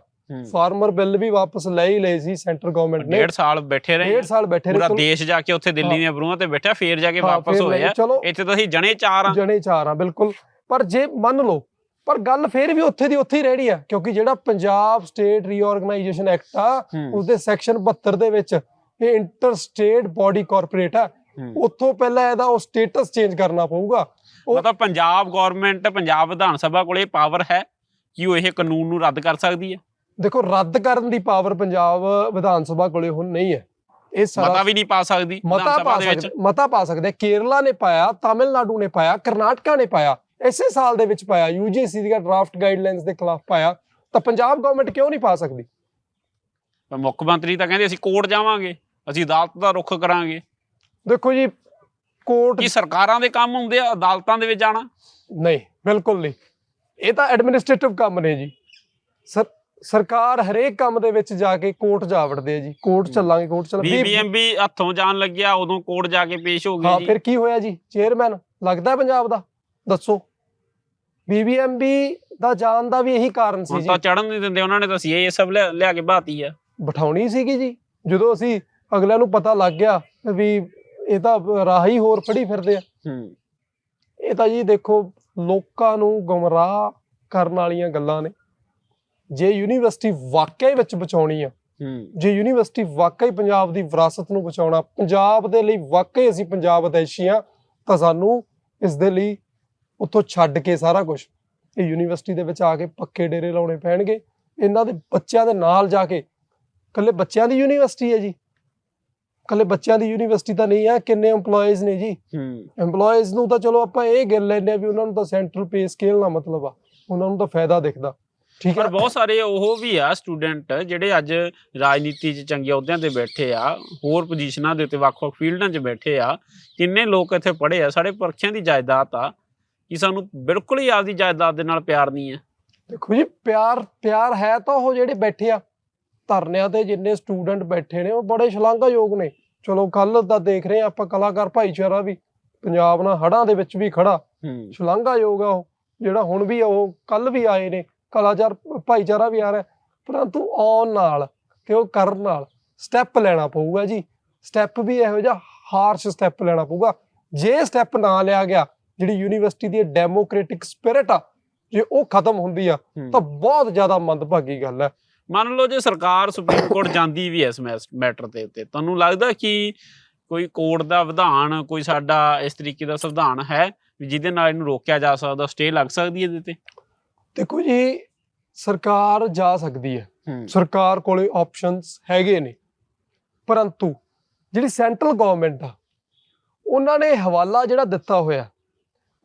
ਫਾਰਮਰ ਬਿੱਲ ਵੀ ਵਾਪਸ ਲੈ ਹੀ ਲਏ ਸੀ ਸੈਂਟਰ ਗਵਰਨਮੈਂਟ ਨੇ। ਡੇਢ ਸਾਲ ਬੈਠੇ ਰਹੇ। ਡੇਢ ਸਾਲ ਬੈਠੇ ਪੂਰਾ ਚਲੋ- ਦੇਸ਼ ਜਾ ਕੇ ਉੱਥੇ ਦਿੱਲੀ। ਦੀਆਂ ਬਰੂਹਾਂ ਤੇ ਬੈਠਾ ਫੇਰ ਜਾ ਕੇ ਵਾਪਸ ਫਿਰ ਹੋਏ ਲੈ- ਆ ਚਲੋ। ਇੱਥੇ ਤਾਂ ਅਸੀਂ ਜਣੇ ਚਾਰ ਆ। ਜਣੇ ਚਾਰ ਆ ਬਿਲਕੁਲ। ਪਰ ਜੇ ਮੰਨ ਲਓ ਪਰ ਗੱਲ ਫੇਰ ਵੀ ਉੱਥੇ ਦੀ ਉੱਥੇ ਹੀ ਰਹਿਣੀ ਆ ਕਿਉਂਕਿ ਜਿਹੜਾ ਪੰਜਾਬ ਸਟੇਟ ਰੀਆਰਗੇਨਾਈਜੇਸ਼ਨ ਐਕਟ ਆ ਉਸਦੇ ਸੈਕਸ਼ਨ 72 ਦੇ ਵਿੱਚ ਇਹ ਇੰਟਰ ਸਟੇਟ ਬਾਡੀ ਕਾਰਪੋਰੇਟ ਆ। ਉੱਥੋਂ ਪਹਿਲਾਂ ਇਹਦਾ ਉਹ ਸਟੇਟਸ ਚੇਂਜ ਕਰਨਾ ਪਊਗਾ। ਮਤਲਬ ਪੰਜਾਬ ਗਵਰਨਮੈਂਟ ਪੰਜਾਬ ਵਿਧਾਨ ਸਭਾ ਕੋਲੇ ਪਾਵਰ ਹੈ ਕਿ ਉਹ ਇਹ ਕਾਨੂੰਨ ਨੂੰ ਰੱਦ ਕਰ ਸਕਦੀ ਹੈ? ਦੇਖੋ ਰੱਦ ਕਰਨ ਦੀ ਪਾਵਰ ਪੰਜਾਬ ਵਿਧਾਨ ਸਭਾ ਕੋਲੇ ਹੁਣ ਨਹੀਂ ਹੈ। ਇਹ ਮਤਾ ਸਾਰਾ ਵੀ ਨਹੀਂ ਪਾ ਸਕਦੀ ਮਤਾ ਪਾ ਸਕਦੇ ਮਤਾ ਪਾ ਸਕਦੇ ਕੇਰਲਾ ਨੇ ਪਾਇਆ ਤਾਮਿਲਨਾਡੂ ਨੇ ਪਾਇਆ ਕਰਨਾਟਕਾ ਨੇ ਪਾਇਆ ਇਸੇ ਸਾਲ ਦੇ ਵਿੱਚ ਪਾਇਆ ਯੂਜੀਸੀ ਦੀਆਂ ਡਰਾਫਟ ਗਾਈਡਲਾਈਨਸ ਦੇ ਖਿਲਾਫ ਪਾਇਆ ਤਾਂ ਪੰਜਾਬ ਗਵਰਨਮੈਂਟ ਕਿਉਂ ਨਹੀਂ ਪਾ ਸਕਦੀ? ਮੁੱਖ ਮੰਤਰੀ ਤਾਂ ਕਹਿੰਦੇ ਅਸੀਂ ਕੋਰਟ ਜਾਵਾਂਗੇ ਅਸੀਂ ਅਦਾਲਤ ਦਾ ਰੁਖ ਕਰਾਂਗੇ। ਦੇਖੋ ਜੀ ਕੋਰਟ ਕੀ ਸਰਕਾਰਾਂ ਦੇ ਕੰਮ ਹੁੰਦੇ ਆ ਅਦਾਲਤਾਂ ਦੇ ਵਿੱਚ ਜਾਣਾ? ਨਹੀਂ ਬਿਲਕੁਲ ਨਹੀਂ। ਇਹ ਤਾਂ ਐਡਮਿਨਿਸਟ੍ਰੇਟਿਵ ਕੰਮ ਨੇ ਜੀ। ਸਰ ਸਰਕਾਰ ਹਰੇਕ ਕੰਮ ਦੇ ਵਿੱਚ ਜਾ ਕੇ ਕੋਰਟ ਜਾ ਵੜਦੇ ਆ ਜੀ। ਕੋਰਟ ਚੱਲਾਂਗੇ ਕੋਰਟ ਚੱਲਾਂਗੇ। ਬੀਬੀਐਮਬੀ ਹੱਥੋਂ ਜਾਣ ਲੱਗਿਆ ਉਦੋਂ ਕੋਰਟ ਜਾ ਕੇ ਪੇਸ਼ ਹੋ ਹਾਂ ਗਏ ਜੀ। ਫਿਰ ਕੀ ਹੋਇਆ ਜੀ? ਚੇਅਰਮੈਨ ਲੱਗਦਾ ਹੈ ਪੰਜਾਬ ਦਾ? ਦੱਸੋ। ਬੀਬੀਐਮਬੀ ਦਾ ਜਾਣ ਦਾ ਵੀ ਇਹੀ ਕਾਰਨ ਸੀ ਜੀ। ਤਾਂ ਚੜਨ ਨਹੀਂ ਦਿੰਦੇ ਉਹਨਾਂ ਨੇ ਤਾਂ ਸੀ ਇਹ ਸਭ ਲਿਆ ਕੇ ਬਾਤੀ ਆ। ਬਿਠਾਉਣੀ ਸੀਗੀ ਜੀ। ਜਦੋਂ ਅਸੀਂ ਅਗਲਿਆਂ ਨੂੰ ਪਤਾ ਲੱਗ ਗਿਆ ਵੀ ਇਹ ਤਾਂ ਰਾਹ ਹੀ ਹੋਰ ਫੜੀ ਫਿਰਦੇ ਆ। ਹੂੰ। ਇਹ ਤਾਂ ਜੀ ਦੇਖੋ ਲੋਕਾਂ ਨੂੰ ਗੁੰਮਰਾਹ ਕਰਨ ਵਾਲੀਆਂ ਗੱਲਾਂ ਨੇ। ਜੇ ਯੂਨੀਵਰਸਿਟੀ ਵਾਕਈ ਵਿੱਚ ਬਚਾਉਣੀ ਆ ਹੂੰ। ਜੇ ਯੂਨੀਵਰਸਿਟੀ ਵਾਕਈ ਪੰਜਾਬ ਦੀ ਵਿਰਾਸਤ ਨੂੰ ਬਚਾਉਣਾ ਪੰਜਾਬ ਦੇ ਲਈ ਵਾਕਈ ਅਸੀਂ ਪੰਜਾਬ ਅਦੈਸ਼ੀ ਆ ਤਾਂ ਸਾਨੂੰ ਇਸ ਦੇ ਲਈ ਉੱਥੋਂ ਛੱਡ ਕੇ ਸਾਰਾ ਕੁਝ ਇਹ ਯੂਨੀਵਰਸਿਟੀ ਦੇ ਵਿੱਚ ਆ ਕੇ ਪੱਕੇ ਡੇਰੇ ਲਾਉਣੇ ਪੈਣਗੇ। ਇਹਨਾਂ ਦੇ ਬੱਚਿਆਂ ਦੇ ਨਾਲ ਜਾ ਕੇ ਕੱਲੇ ਬੱਚਿਆਂ ਦੀ ਯੂਨੀਵਰਸਿਟੀ ਹੈ ਜੀ। ਕੱਲੇ ਬੱਚਿਆਂ ਦੀ ਯੂਨੀਵਰਸਿਟੀ ਤਾਂ ਨਹੀਂ ਹੈ ਕਿੰਨੇ EMPLOYEES ਨੇ ਜੀ। ਹੂੰ। EMPLOYEES ਨੂੰ ਤਾਂ ਚਲੋ ਆਪਾਂ ਇਹ ਗਿਣ ਲੈਂਦੇ ਆ ਵੀ ਉਹਨਾਂ ਨੂੰ ਤਾਂ ਸੈਂਟਰਲ ਪੇ ਸਕੇਲ ਨਾਲ ਮਤਲਬ ਆ ਉਹਨਾਂ ਨੂੰ ਤਾਂ ਫਾਇਦਾ ਦਿਖਦਾ ਠੀਕ ਪਰ ਬਹੁਤ ਸਾਰੇ ਉਹ ਵੀ ਆ ਸਟੂਡੈਂਟ ਜਿਹੜੇ ਅੱਜ ਰਾਜਨੀਤੀ 'ਚ ਚੰਗੇ ਅਹੁਦਿਆਂ ਤੇ ਬੈਠੇ ਆ ਹੋਰ ਪੋਜੀਸ਼ਨਾਂ ਦੇ ਉੱਤੇ ਵੱਖ-ਵੱਖ ਫੀਲਡਾਂ 'ਚ ਬੈਠੇ ਆ ਕਿੰਨੇ ਲੋਕ ਇੱਥੇ ਪੜ੍ਹੇ ਆ ਸਾਡੇ ਪਰਖਿਆਂ ਦੀ ਜਾਇਦਾਦ ਆ ਕਿ ਸਾਨੂੰ ਬਿਲਕੁਲ ਹੀ ਆਪਦੀ ਜਾਇਦਾਦ ਦੇ ਨਾਲ ਪਿਆਰ ਨਹੀਂ ਹੈ। ਦੇਖੋ ਜੀ ਪਿਆਰ ਪਿਆਰ ਹੈ ਤਾਂ ਉਹ ਜਿਹੜੇ ਬੈਠੇ ਆ ਧਰਨਿਆਂ ਤੇ ਜਿੰਨੇ ਸਟੂਡੈਂਟ ਬੈਠੇ ਨੇ ਉਹ ਬੜੇ ਸ਼ਲਾਘਾਯੋਗ ਨੇ। ਚਲੋ ਕੱਲ ਦਾ ਦੇਖ ਰਹੇ ਆ ਆਪਾਂ ਕਲਾਕਾਰ ਭਾਈਚਾਰਾ ਵੀ। ਪੰਜਾਬ ਨਾਲ ਹੜਾਂ ਦੇ ਵਿੱਚ ਵੀ ਖੜਾ ਸ਼ਲਾਘਾਯੋਗ ਆ ਉਹ ਜਿਹੜਾ ਹੁਣ ਵੀ ਉਹ ਕੱਲ ਵੀ ਆਏ ਨੇ। ਕਲਾਚਾਰ ਭਾਈਚਾਰਾ ਵੀ ਆ ਰਿਹਾ। ਪਰੰਤੂ ਆਉਣ ਨਾਲ ਤੇ ਉਹ ਕਰਨ ਨਾਲ ਸਟੈਪ ਲੈਣਾ ਪਊਗਾ ਜੀ। ਸਟੈਪ ਵੀ ਇਹੋ ਜਿਹਾ ਹਾਰਸ਼ ਸਟੈਪ ਲੈਣਾ ਪਊਗਾ। ਜੇ ਸਟੈਪ ਨਾ ਲਿਆ ਗਿਆ ਜਿਹੜੀ ਯੂਨੀਵਰਸਿਟੀ ਦੀ ਡੈਮੋਕ੍ਰੈਟਿਕ ਸਪਿਰਿਟ ਆ ਜੇ ਉਹ ਖਤਮ ਹੁੰਦੀ ਆ। ਤਾਂ ਬਹੁਤ ਜ਼ਿਆਦਾ ਮੰਦਭਾਗੀ ਗੱਲ ਹੈ ਮੰਨ ਲਓ ਜੇ ਸਰਕਾਰ ਸੁਪਰੀਮ ਕੋਰਟ ਜਾਂਦੀ ਵੀ ਇਸ ਮੈਟਰ ਦੇ ਉੱਤੇ ਤੁਹਾਨੂੰ ਲੱਗਦਾ ਕਿ ਕੋਈ ਕੋਰਟ ਦਾ ਵਿਧਾਨ ਕੋਈ ਸਾਡਾ ਇਸ ਤਰੀਕੇ ਦਾ ਸੰਵਿਧਾਨ ਹੈ ਵੀ ਜਿਹਦੇ ਨਾਲ ਇਹਨੂੰ ਰੋਕਿਆ ਜਾ ਸਕਦਾ ਸਟੇ ਲੱਗ ਸਕਦੀ ਹੈ ਇਹਦੇ ਤੇ? ਦੇਖੋ ਜੀ ਸਰਕਾਰ ਜਾ ਸਕਦੀ ਹੈ। ਹੂੰ। ਸਰਕਾਰ ਕੋਲੇ ਆਪਸ਼ਨਸ ਹੈਗੇ ਨੇ। ਪਰੰਤੂ ਜਿਹੜੀ ਸੈਂਟਰਲ ਗਵਰਨਮੈਂਟ ਆ ਉਹਨਾਂ ਨੇ ਹਵਾਲਾ ਜਿਹੜਾ ਦਿੱਤਾ ਹੋਇਆ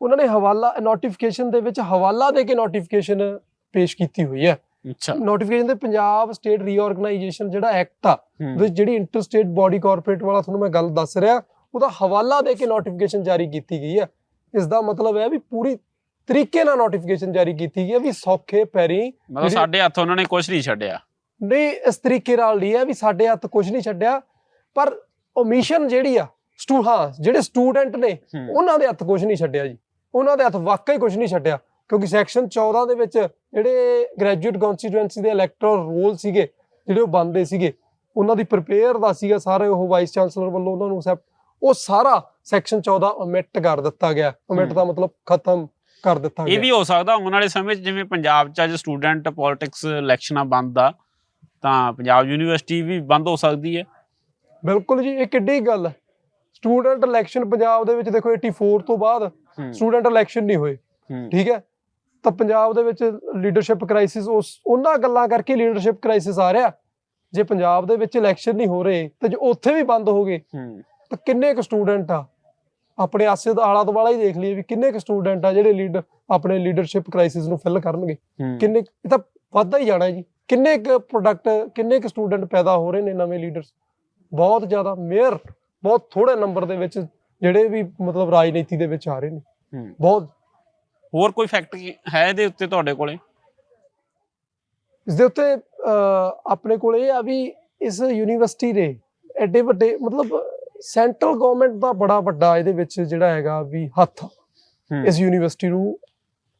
ਉਹਨਾਂ ਨੇ ਹਵਾਲਾ ਨੋਟੀਫਿਕੇਸ਼ਨ ਦੇ ਵਿੱਚ ਹਵਾਲਾ ਦੇ ਕੇ ਨੋਟੀਫਿਕੇਸ਼ਨ ਪੇਸ਼ ਕੀਤੀ ਹੋਈ ਹੈ। ਅੱਛਾ। ਨੋਟੀਫਿਕੇਸ਼ਨ ਦੇ ਪੰਜਾਬ ਸਟੇਟ ਰੀਆਰਗੇਨਾਈਜੇਸ਼ਨ ਜਿਹੜਾ ਐਕਟ ਆ ਵਿੱਚ ਜਿਹੜੀ ਇੰਟਰ ਸਟੇਟ ਬਾਡੀ ਕਾਰਪੋਰੇਟ ਵਾਲਾ ਤੁਹਾਨੂੰ ਮੈਂ ਗੱਲ ਦੱਸ ਰਿਹਾ ਉਹਦਾ ਹਵਾਲਾ ਦੇ ਕੇ ਨੋਟੀਫਿਕੇਸ਼ਨ ਜਾਰੀ ਕੀਤੀ ਗਈ ਹੈ ਇਸ ਦਾ ਮਤਲਬ ਹੈ ਵੀ ਪੂਰੀ ਤਰੀਕੇ ਨਾਲ ਨੋਟੀਫਿਕੇਸ਼ਨ ਜਾਰੀ ਕੀਤੀ ਗਈ ਹੈ ਵੀ ਸੌਖੇ ਪੈਰੀ ਮਤਲਬ ਸਾਡੇ ਹੱਥ ਉਹਨਾਂ ਨੇ ਕੁਝ ਨਹੀਂ ਛੱਡਿਆ। ਨਹੀਂ ਇਸ ਤਰੀਕੇ ਨਾਲ ਨਹੀਂ ਹੈ ਵੀ ਸਾਡੇ ਹੱਥ ਕੁਝ ਨਹੀਂ ਛੱਡਿਆ ਪਰ ਓਮਿਸ਼ਨ ਜਿਹੜੀ ਆ ਸਟੂ ਹਾਂ ਜਿਹੜੇ ਸਟੂਡੈਂਟ ਨੇ ਉਹਨਾਂ ਦੇ ਹੱਥ ਕੁਝ ਨਹੀਂ ਛੱਡਿਆ ਜੀ। ਉਹਨਾਂ ਦੇ ਹੱਥ ਵਾਕਈ ਕੁਝ ਨਹੀਂ ਛੱਡਿਆ। ਕਿਉਂਕਿ ਸੈਕਸ਼ਨ 14 ਦੇ ਵਿੱਚ ਜਿਹੜੇ ਗ੍ਰੈਜੂਏਟ ਕਨਸਟੀਟੂਐਂਸੀ ਦੇ ਇਲੈਕਟੋਰਲ ਰੋਲ ਸੀਗੇ ਜਿਹੜੇ ਉਹ ਬੰਦੇ ਸੀਗੇ ਉਹਨਾਂ ਦੀ ਪ੍ਰਿਪੇਅਰ ਦਾ ਸੀਗਾ ਸਾਰੇ ਉਹ ਵਾਈਸ ਚਾਂਸਲਰ ਵੱਲੋਂ ਉਹਨਾਂ ਨੂੰ accept- ਉਹ ਸਾਰਾ ਸੈਕਸ਼ਨ 14 ਓਮਿਟ ਕਰ ਦਿੱਤਾ ਗਿਆ। ਓਮਿਟ। ਦਾ ਮਤਲਬ ਖਤਮ ਕਰ ਦਿੱਤਾ ਇਹ ਗਿਆ। ਵੀ ਹੋ ਸਕਦਾ ਆਉਣ ਵਾਲੇ ਸਮੇਂ 'ਚ ਜਿਵੇਂ ਪੰਜਾਬ 'ਚ ਅੱਜ ਸਟੂਡੈਂਟ ਪੋਲਿਟਿਕਸ ਇਲੈਕਸ਼ਨਾਂ ਬੰਦ ਆ ਤਾਂ ਪੰਜਾਬ ਯੂਨੀਵਰਸਿਟੀ ਵੀ ਬੰਦ ਹੋ ਸਕਦੀ ਹੈ। ਬਿਲਕੁਲ ਜੀ ਇਹ ਕਿੱਡੀ ਗੱਲ ਹੈ। ਸਟੂਡੈਂਟ ਇਲੈਕਸ਼ਨ ਪੰਜਾਬ ਦੇ ਵਿੱਚ ਦੇਖੋ 84 ਤੋਂ ਬਾਅਦ ਸਟੂਡੈਂਟ ਇਲੈਕਸ਼ਨ ਨਹੀਂ ਹੋਏ। ਠੀਕ ਹੈ? ਤਾਂ ਪੰਜਾਬ ਦੇ ਵਿੱਚ ਲੀਡਰਸ਼ਿਪ ਕ੍ਰਾਈਸਿਸ ਉਸ ਉਹਨਾਂ ਗੱਲਾਂ ਕਰਕੇ ਲੀਡਰਸ਼ਿਪ ਕ੍ਰਾਈਸਿਸ ਆ ਰਿਹਾ। ਜੇ ਪੰਜਾਬ ਦੇ ਵਿੱਚ ਇਲੈਕਸ਼ਨ ਨਹੀਂ ਹੋ ਰਹੇ ਤੇ ਜੇ ਉੱਥੇ ਵੀ ਬੰਦ ਹੋ ਗਏ ਹੂੰ। ਤਾਂ ਕਿੰਨੇ ਕੁ ਸਟੂਡੈਂਟ ਆ? ਆਪਣੇ ਆਸੇ ਦਾ ਆਲਾ ਦੁਆਲਾ ਹੀ ਦੇਖ ਲਈਏ ਵੀ ਕਿੰਨੇ ਕੁ ਸਟੂਡੈਂਟ ਆ ਜਿਹੜੇ ਲੀਡਰ ਆਪਣੇ ਲੀਡਰਸ਼ਿਪ ਕ੍ਰਾਈਸਿਸ ਨੂੰ ਫਿਲ ਕਰਨਗੇ। ਕਿੰਨੇ ਇਹ ਤਾਂ ਵੱਧਦਾ ਹੀ ਜਾਣਾ ਜੀ। ਕਿੰਨੇ ਕੁ ਪ੍ਰੋਡਕਟ ਕਿੰਨੇ ਕੁ ਸਟੂਡੈਂਟ ਪੈਦਾ ਹੋ ਰਹੇ ਨੇ ਨਵੇਂ ਲੀਡਰਸ ਬਹੁਤ ਜ਼ਿਆਦਾ। ਮੇਅਰ ਬਹੁਤ ਥੋੜੇ ਨੰਬਰ ਦੇ ਵਿੱਚ ਜਿਹੜੇ ਵੀ ਮਤਲਬ ਰਾਜਨੀਤੀ ਦੇ ਵਿੱਚ ਆ ਰਹੇ ਨੇ। ਬਹੁਤ ਹੋਰ ਕੋਈ ਫੈਕਟ ਹੈ ਇਹਦੇ ਉੱਤੇ ਤੁਹਾਡੇ ਕੋਲੇ? ਇਸ ਦੇ ਉੱਤੇ ਆਪਣੇ ਕੋਲ ਇਹ ਆ ਵੀ ਇਸ ਯੂਨੀਵਰਸਿਟੀ ਦੇ ਐਡੇ ਵੱਡੇ ਮਤਲਬ ਸੈਂਟਰਲ ਗਵਰਨਮੈਂਟ ਦਾ ਬੜਾ ਵੱਡਾ ਇਹਦੇ ਵਿੱਚ ਜਿਹੜਾ ਹੈਗਾ ਵੀ ਹੱਥ ਇਸ ਯੂਨੀਵਰਸਿਟੀ ਨੂੰ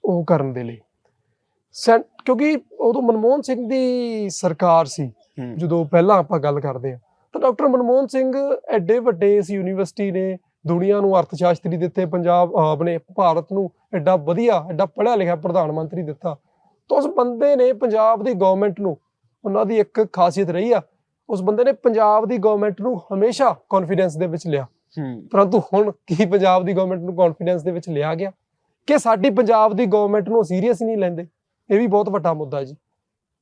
ਉਹ ਕਰਨ ਦੇ ਲਈ। ਕਿਉਂਕਿ ਉਦੋਂ ਮਨਮੋਹਨ ਸਿੰਘ ਦੀ ਸਰਕਾਰ ਸੀ ਜਦੋਂ ਪਹਿਲਾਂ ਆਪਾਂ ਗੱਲ ਕਰਦੇ ਆ ਤਾਂ ਡਾਕਟਰ ਮਨਮੋਹਨ ਸਿੰਘ ਐਡੇ ਵੱਡੇ ਇਸ ਯੂਨੀਵਰਸਿਟੀ ਨੇ ਦੁਨੀਆ ਨੂੰ ਅਰਥ ਸ਼ਾਸਤਰੀ ਦਿੱਤੇ ਪੰਜਾਬ ਆਪਣੇ ਭਾਰਤ ਨੂੰ ਐਡਾ ਵਧੀਆ ਐਡਾ ਪੜ੍ਹਿਆ ਲਿਖਿਆ ਪ੍ਰਧਾਨ ਮੰਤਰੀ ਦਿੱਤਾ। ਤਾਂ ਉਸ ਬੰਦੇ ਨੇ ਪੰਜਾਬ ਦੀ ਗਵਰਨਮੈਂਟ ਨੂੰ ਉਹਨਾਂ ਦੀ ਇੱਕ ਖਾਸੀਅਤ ਰਹੀ ਆ ਉਸ ਬੰਦੇ ਨੇ ਪੰਜਾਬ ਦੀ ਗਵਰਨਮੈਂਟ ਨੂੰ ਹਮੇਸ਼ਾ ਕੌਨਫੀਡੈਂਸ ਦੇ ਵਿੱਚ ਲਿਆ। ਪਰੰਤੂ ਹੁਣ ਕੀ ਪੰਜਾਬ ਦੀ ਗਵਰਨਮੈਂਟ ਨੂੰ ਕੌਨਫੀਡੈਂਸ ਦੇ ਵਿੱਚ ਲਿਆ ਗਿਆ? ਕਿ ਸਾਡੀ ਪੰਜਾਬ ਦੀ ਗਵਰਨਮੈਂਟ ਨੂੰ ਸੀਰੀਅਸ ਨਹੀਂ ਲੈਂਦੇ? ਇਹ ਵੀ ਬਹੁਤ ਵੱਡਾ ਮੁੱਦਾ ਜੀ।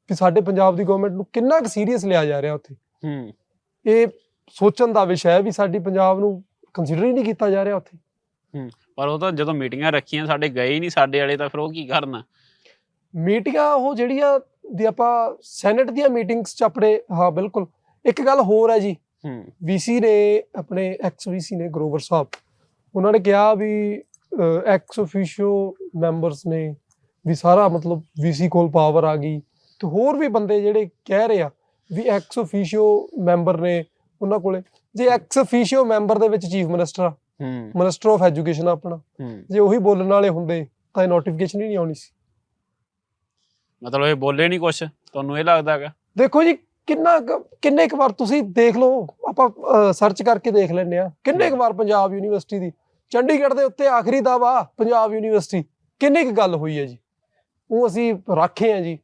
ਕਿ ਸਾਡੇ ਪੰਜਾਬ ਦੀ ਗਵਰਨਮੈਂਟ ਨੂੰ ਕਿੰਨਾ ਕੁ ਸੀਰੀਅਸ ਲਿਆ ਜਾ ਰਿਹਾ ਉੱਥੇ। ਹੂੰ। ਇਹ ਸੋਚਣ ਦਾ ਵਿਸ਼ਾ ਹੈ ਵੀ ਸਾਡੀ ਪੰਜਾਬ ਨੂੰ ਕੰਸੀਡਰ ਹੀ ਨਹੀਂ ਕੀਤਾ ਜਾ ਰਿਹਾ ਉੱਥੇ। ਪਰ ਉਹ ਤਾਂ ਜਦੋਂ ਮੀਟਿੰਗਾਂ ਰੱਖੀਆਂ ਸਾਡੇ ਗਏ ਹੀ ਨਹੀਂ ਸਾਡੇ ਵਾਲੇ ਤਾਂ ਫਿਰ ਉਹ ਕੀ ਕਰਨਾ? ਮੀਟਿੰਗਾਂ ਉਹ ਜਿਹੜੀਆਂ ਦੀ ਆਪਾਂ ਸੈਨੇਟ ਦੀਆਂ ਮੀਟਿੰਗਸ ਚ ਆਪਣੇ ਹਾਂ ਬਿਲਕੁਲ। ਇੱਕ ਗੱਲ ਹੋਰ ਹੈ ਜੀ। ਹੂੰ। ਵੀਸੀ ਨੇ ਆਪਣੇ ਐਕਸ ਵੀਸੀ ਨੇ ਗਰੋਵਰ ਸਾਹਿਬ ਉਹਨਾਂ ਨੇ ਕਿਹਾ ਵੀ ਐਕਸ ਅਫੀਸ਼ੀਓ ਮੈਂਬਰਸ ਨੇ ਵੀ ਸਾਰਾ ਮਤਲਬ ਵੀਸੀ ਕੋਲ ਪਾਵਰ ਆ ਗਈ। ਤੇ ਹੋਰ ਵੀ ਬੰਦੇ ਜਿਹੜੇ ਕਹਿ ਰਹੇ ਆ ਵੀ ਐਕਸ ਅਫੀਸ਼ੀਓ ਮੈਂਬਰ ਨੇ ਉਹਨਾਂ ਕੋਲੇ। ਜੇ ਐਕਸ ਅਫੀਸ਼ੀਓ ਮੈਂਬਰ ਦੇ ਵਿੱਚ ਚੀਫ ਮਿਨਿਸਟਰ ਆ ਹੂੰ। ਮਿਨਿਸਟਰ ਆਫ ਐਜੂਕੇਸ਼ਨ ਆਪਣਾ ਹੂੰ। ਜੇ ਉਹੀ ਬੋਲਣ ਵਾਲੇ ਹੁੰਦੇ ਤਾਂ ਇਹ ਨੋਟੀਫਿਕੇਸ਼ਨ ਹੀ ਨਹੀਂ ਆਉਣੀ ਸੀ। ਮਤਲਬ ਇਹ ਬੋਲੇ ਨਹੀਂ ਕੁਛ ਤੁਹਾਨੂੰ ਇਹ ਲੱਗਦਾ ਹੈਗਾ? ਦੇਖੋ ਜੀ ਕਿੰਨਾ ਕੁ- ਕਿੰਨੇ ਕੁ ਵਾਰ ਤੁਸੀਂ ਦੇਖ ਲਓ ਆਪਾਂ ਸਰਚ ਕਰਕੇ ਦੇਖ ਲੈਂਦੇ ਆ ਕਿੰਨੇ ਕੁ ਵਾਰ ਪੰਜਾਬ ਯੂਨੀਵਰਸਿਟੀ ਦੀ ਚੰਡੀਗੜ੍ਹ ਦੇ ਉੱਤੇ ਆਖਰੀ ਦਾਵਾ ਪੰਜਾਬ ਯੂਨੀਵਰਸਿਟੀ ਕਿੰਨੀ ਕੁ ਗੱਲ ਹੋਈ ਹੈ ਜੀ? ਉਹ ਅਸੀਂ ਰੱਖੇ ਆ ਜੀ।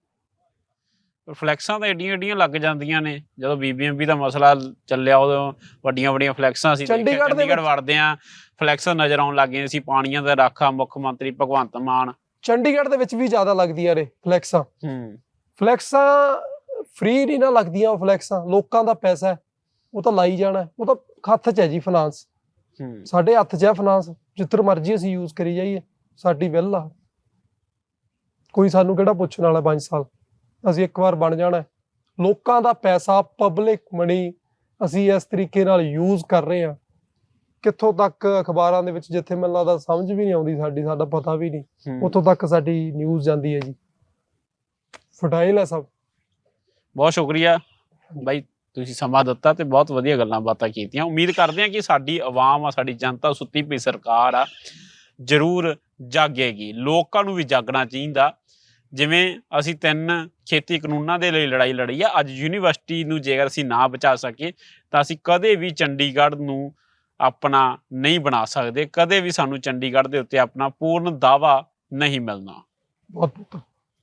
ਫਲੈਕਸਾਂ ਤਾਂ ਏਡੀਆਂ ਏਡੀਆਂ ਲੱਗ ਜਾਂਦੀਆਂ ਨੇ। ਜਦੋਂ ਬੀਬੀਐਮਬੀ ਦਾ ਮਸਲਾ ਚੱਲਿਆ ਉਦੋਂ ਵੱਡੀਆਂ ਵੱਡੀਆਂ ਫਲੈਕਸਾਂ ਸੀ ਚੰਡੀਗੜ੍ਹ ਵੜਦੇ ਆ ਫਲੈਕਸਾਂ ਨਜ਼ਰ ਆਉਣ ਲੱਗ ਗਈਆਂ ਸੀ ਪਾਣੀਆਂ ਦਾ ਰਾਖਾ ਮੁੱਖ ਮੰਤਰੀ ਭਗਵੰਤ ਮਾਨ। ਚੰਡੀਗੜ੍ਹ ਦੇ ਵਿੱਚ ਵੀ ਜ਼ਿਆਦਾ ਲੱਗਦੀਆਂ ਨੇ ਫਲੈਕਸਾਂ। ਹੂੰ। ਫਲੈਕਸਾਂ ਫ੍ਰੀ ਨਹੀਂ ਨਾ ਲੱਗਦੀਆਂ ਉਹ ਫਲੈਕਸਾਂ ਲੋਕਾਂ ਦਾ ਪੈਸਾ ਹੈ ਉਹ ਤਾਂ ਲਾਈ ਜਾਣਾ। ਉਹ ਤਾਂ ਹੱਥ 'ਚ ਹੈ ਜੀ ਫਾਈਨਾਂਸ ਹੂੰ। ਸਾਡੇ ਹੱਥ 'ਚ ਹੈ ਫਾਈਨਾਂਸ ਜਿੱਧਰ ਮਰਜ਼ੀ ਅਸੀਂ ਯੂਜ਼ ਕਰੀ ਜਾਈਏ ਸਾਡੀ ਵਿਲ ਆ। ਕੋਈ ਸਾਨੂੰ ਕਿਹੜਾ ਪੁੱਛਣ ਵਾਲਾ 5 ਸਾਲ? ਅਸੀਂ ਇੱਕ ਵਾਰ ਬਣ ਜਾਣਾ। ਲੋਕਾਂ ਦਾ ਪੈਸਾ ਪਬਲਿਕ ਮਨੀ ਅਸੀਂ ਇਸ ਤਰੀਕੇ ਨਾਲ ਯੂਜ਼ ਕਰ ਰਹੇ ਹਾਂ। ਕਿੱਥੋਂ ਤੱਕ ਅਖਬਾਰਾਂ ਦੇ ਵਿੱਚ ਜਿੱਥੇ ਮੈਨੂੰ ਲੱਗਦਾ ਸਮਝ ਵੀ ਨਹੀਂ ਆਉਂਦੀ ਸਾਡੀ ਸਾਡਾ ਪਤਾ ਵੀ ਨਹੀਂ। ਉੱਥੋਂ ਤੱਕ ਸਾਡੀ ਨਿਊਜ਼ ਜਾਂਦੀ ਹੈ ਜੀ। ਫਟਾਈਲ ਹੈ ਸਭ। ਬਹੁਤ ਸ਼ੁਕਰੀਆ। ਬਾਈ ਤੁਸੀਂ ਸਮਾਂ ਦਿੱਤਾ ਤੇ ਬਹੁਤ ਵਧੀਆ ਗੱਲਾਂ ਬਾਤਾਂ ਕੀਤੀਆਂ। ਉਮੀਦ ਕਰਦੇ ਹਾਂ ਕਿ ਸਾਡੀ ਆਵਾਮ ਆ ਸਾਡੀ ਜਨਤਾ ਸੁੱਤੀ ਪਈ ਸਰਕਾਰ ਆ ਜ਼ਰੂਰ ਜਾਗੇਗੀ। ਲੋਕਾਂ ਨੂੰ ਵੀ ਜਾਗਣਾ ਚਾਹੀਦਾ। ਜਿਵੇਂ ਅਸੀਂ ਤਿੰਨ ਖੇਤੀ ਕਾਨੂੰਨਾਂ ਦੇ ਲਈ ਲੜਾਈ ਲੜੀ ਆ, ਅੱਜ ਯੂਨੀਵਰਸਿਟੀ ਨੂੰ ਜੇਕਰ ਅਸੀਂ ਨਾ ਬਚਾ ਸਕੀਏ, ਤਾਂ ਅਸੀਂ ਕਦੇ ਵੀ ਚੰਡੀਗੜ੍ਹ ਨੂੰ ਆਪਣਾ ਨਹੀਂ ਬਣਾ ਸਕਦੇ, ਕਦੇ ਵੀ ਸਾਨੂੰ ਚੰਡੀਗੜ੍ਹ ਦੇ ਉੱਤੇ ਆਪਣਾ ਪੂਰਨ ਦਾਵਾ ਨਹੀਂ ਮਿਲਣਾ। ਬਹੁਤ ਬਹੁਤ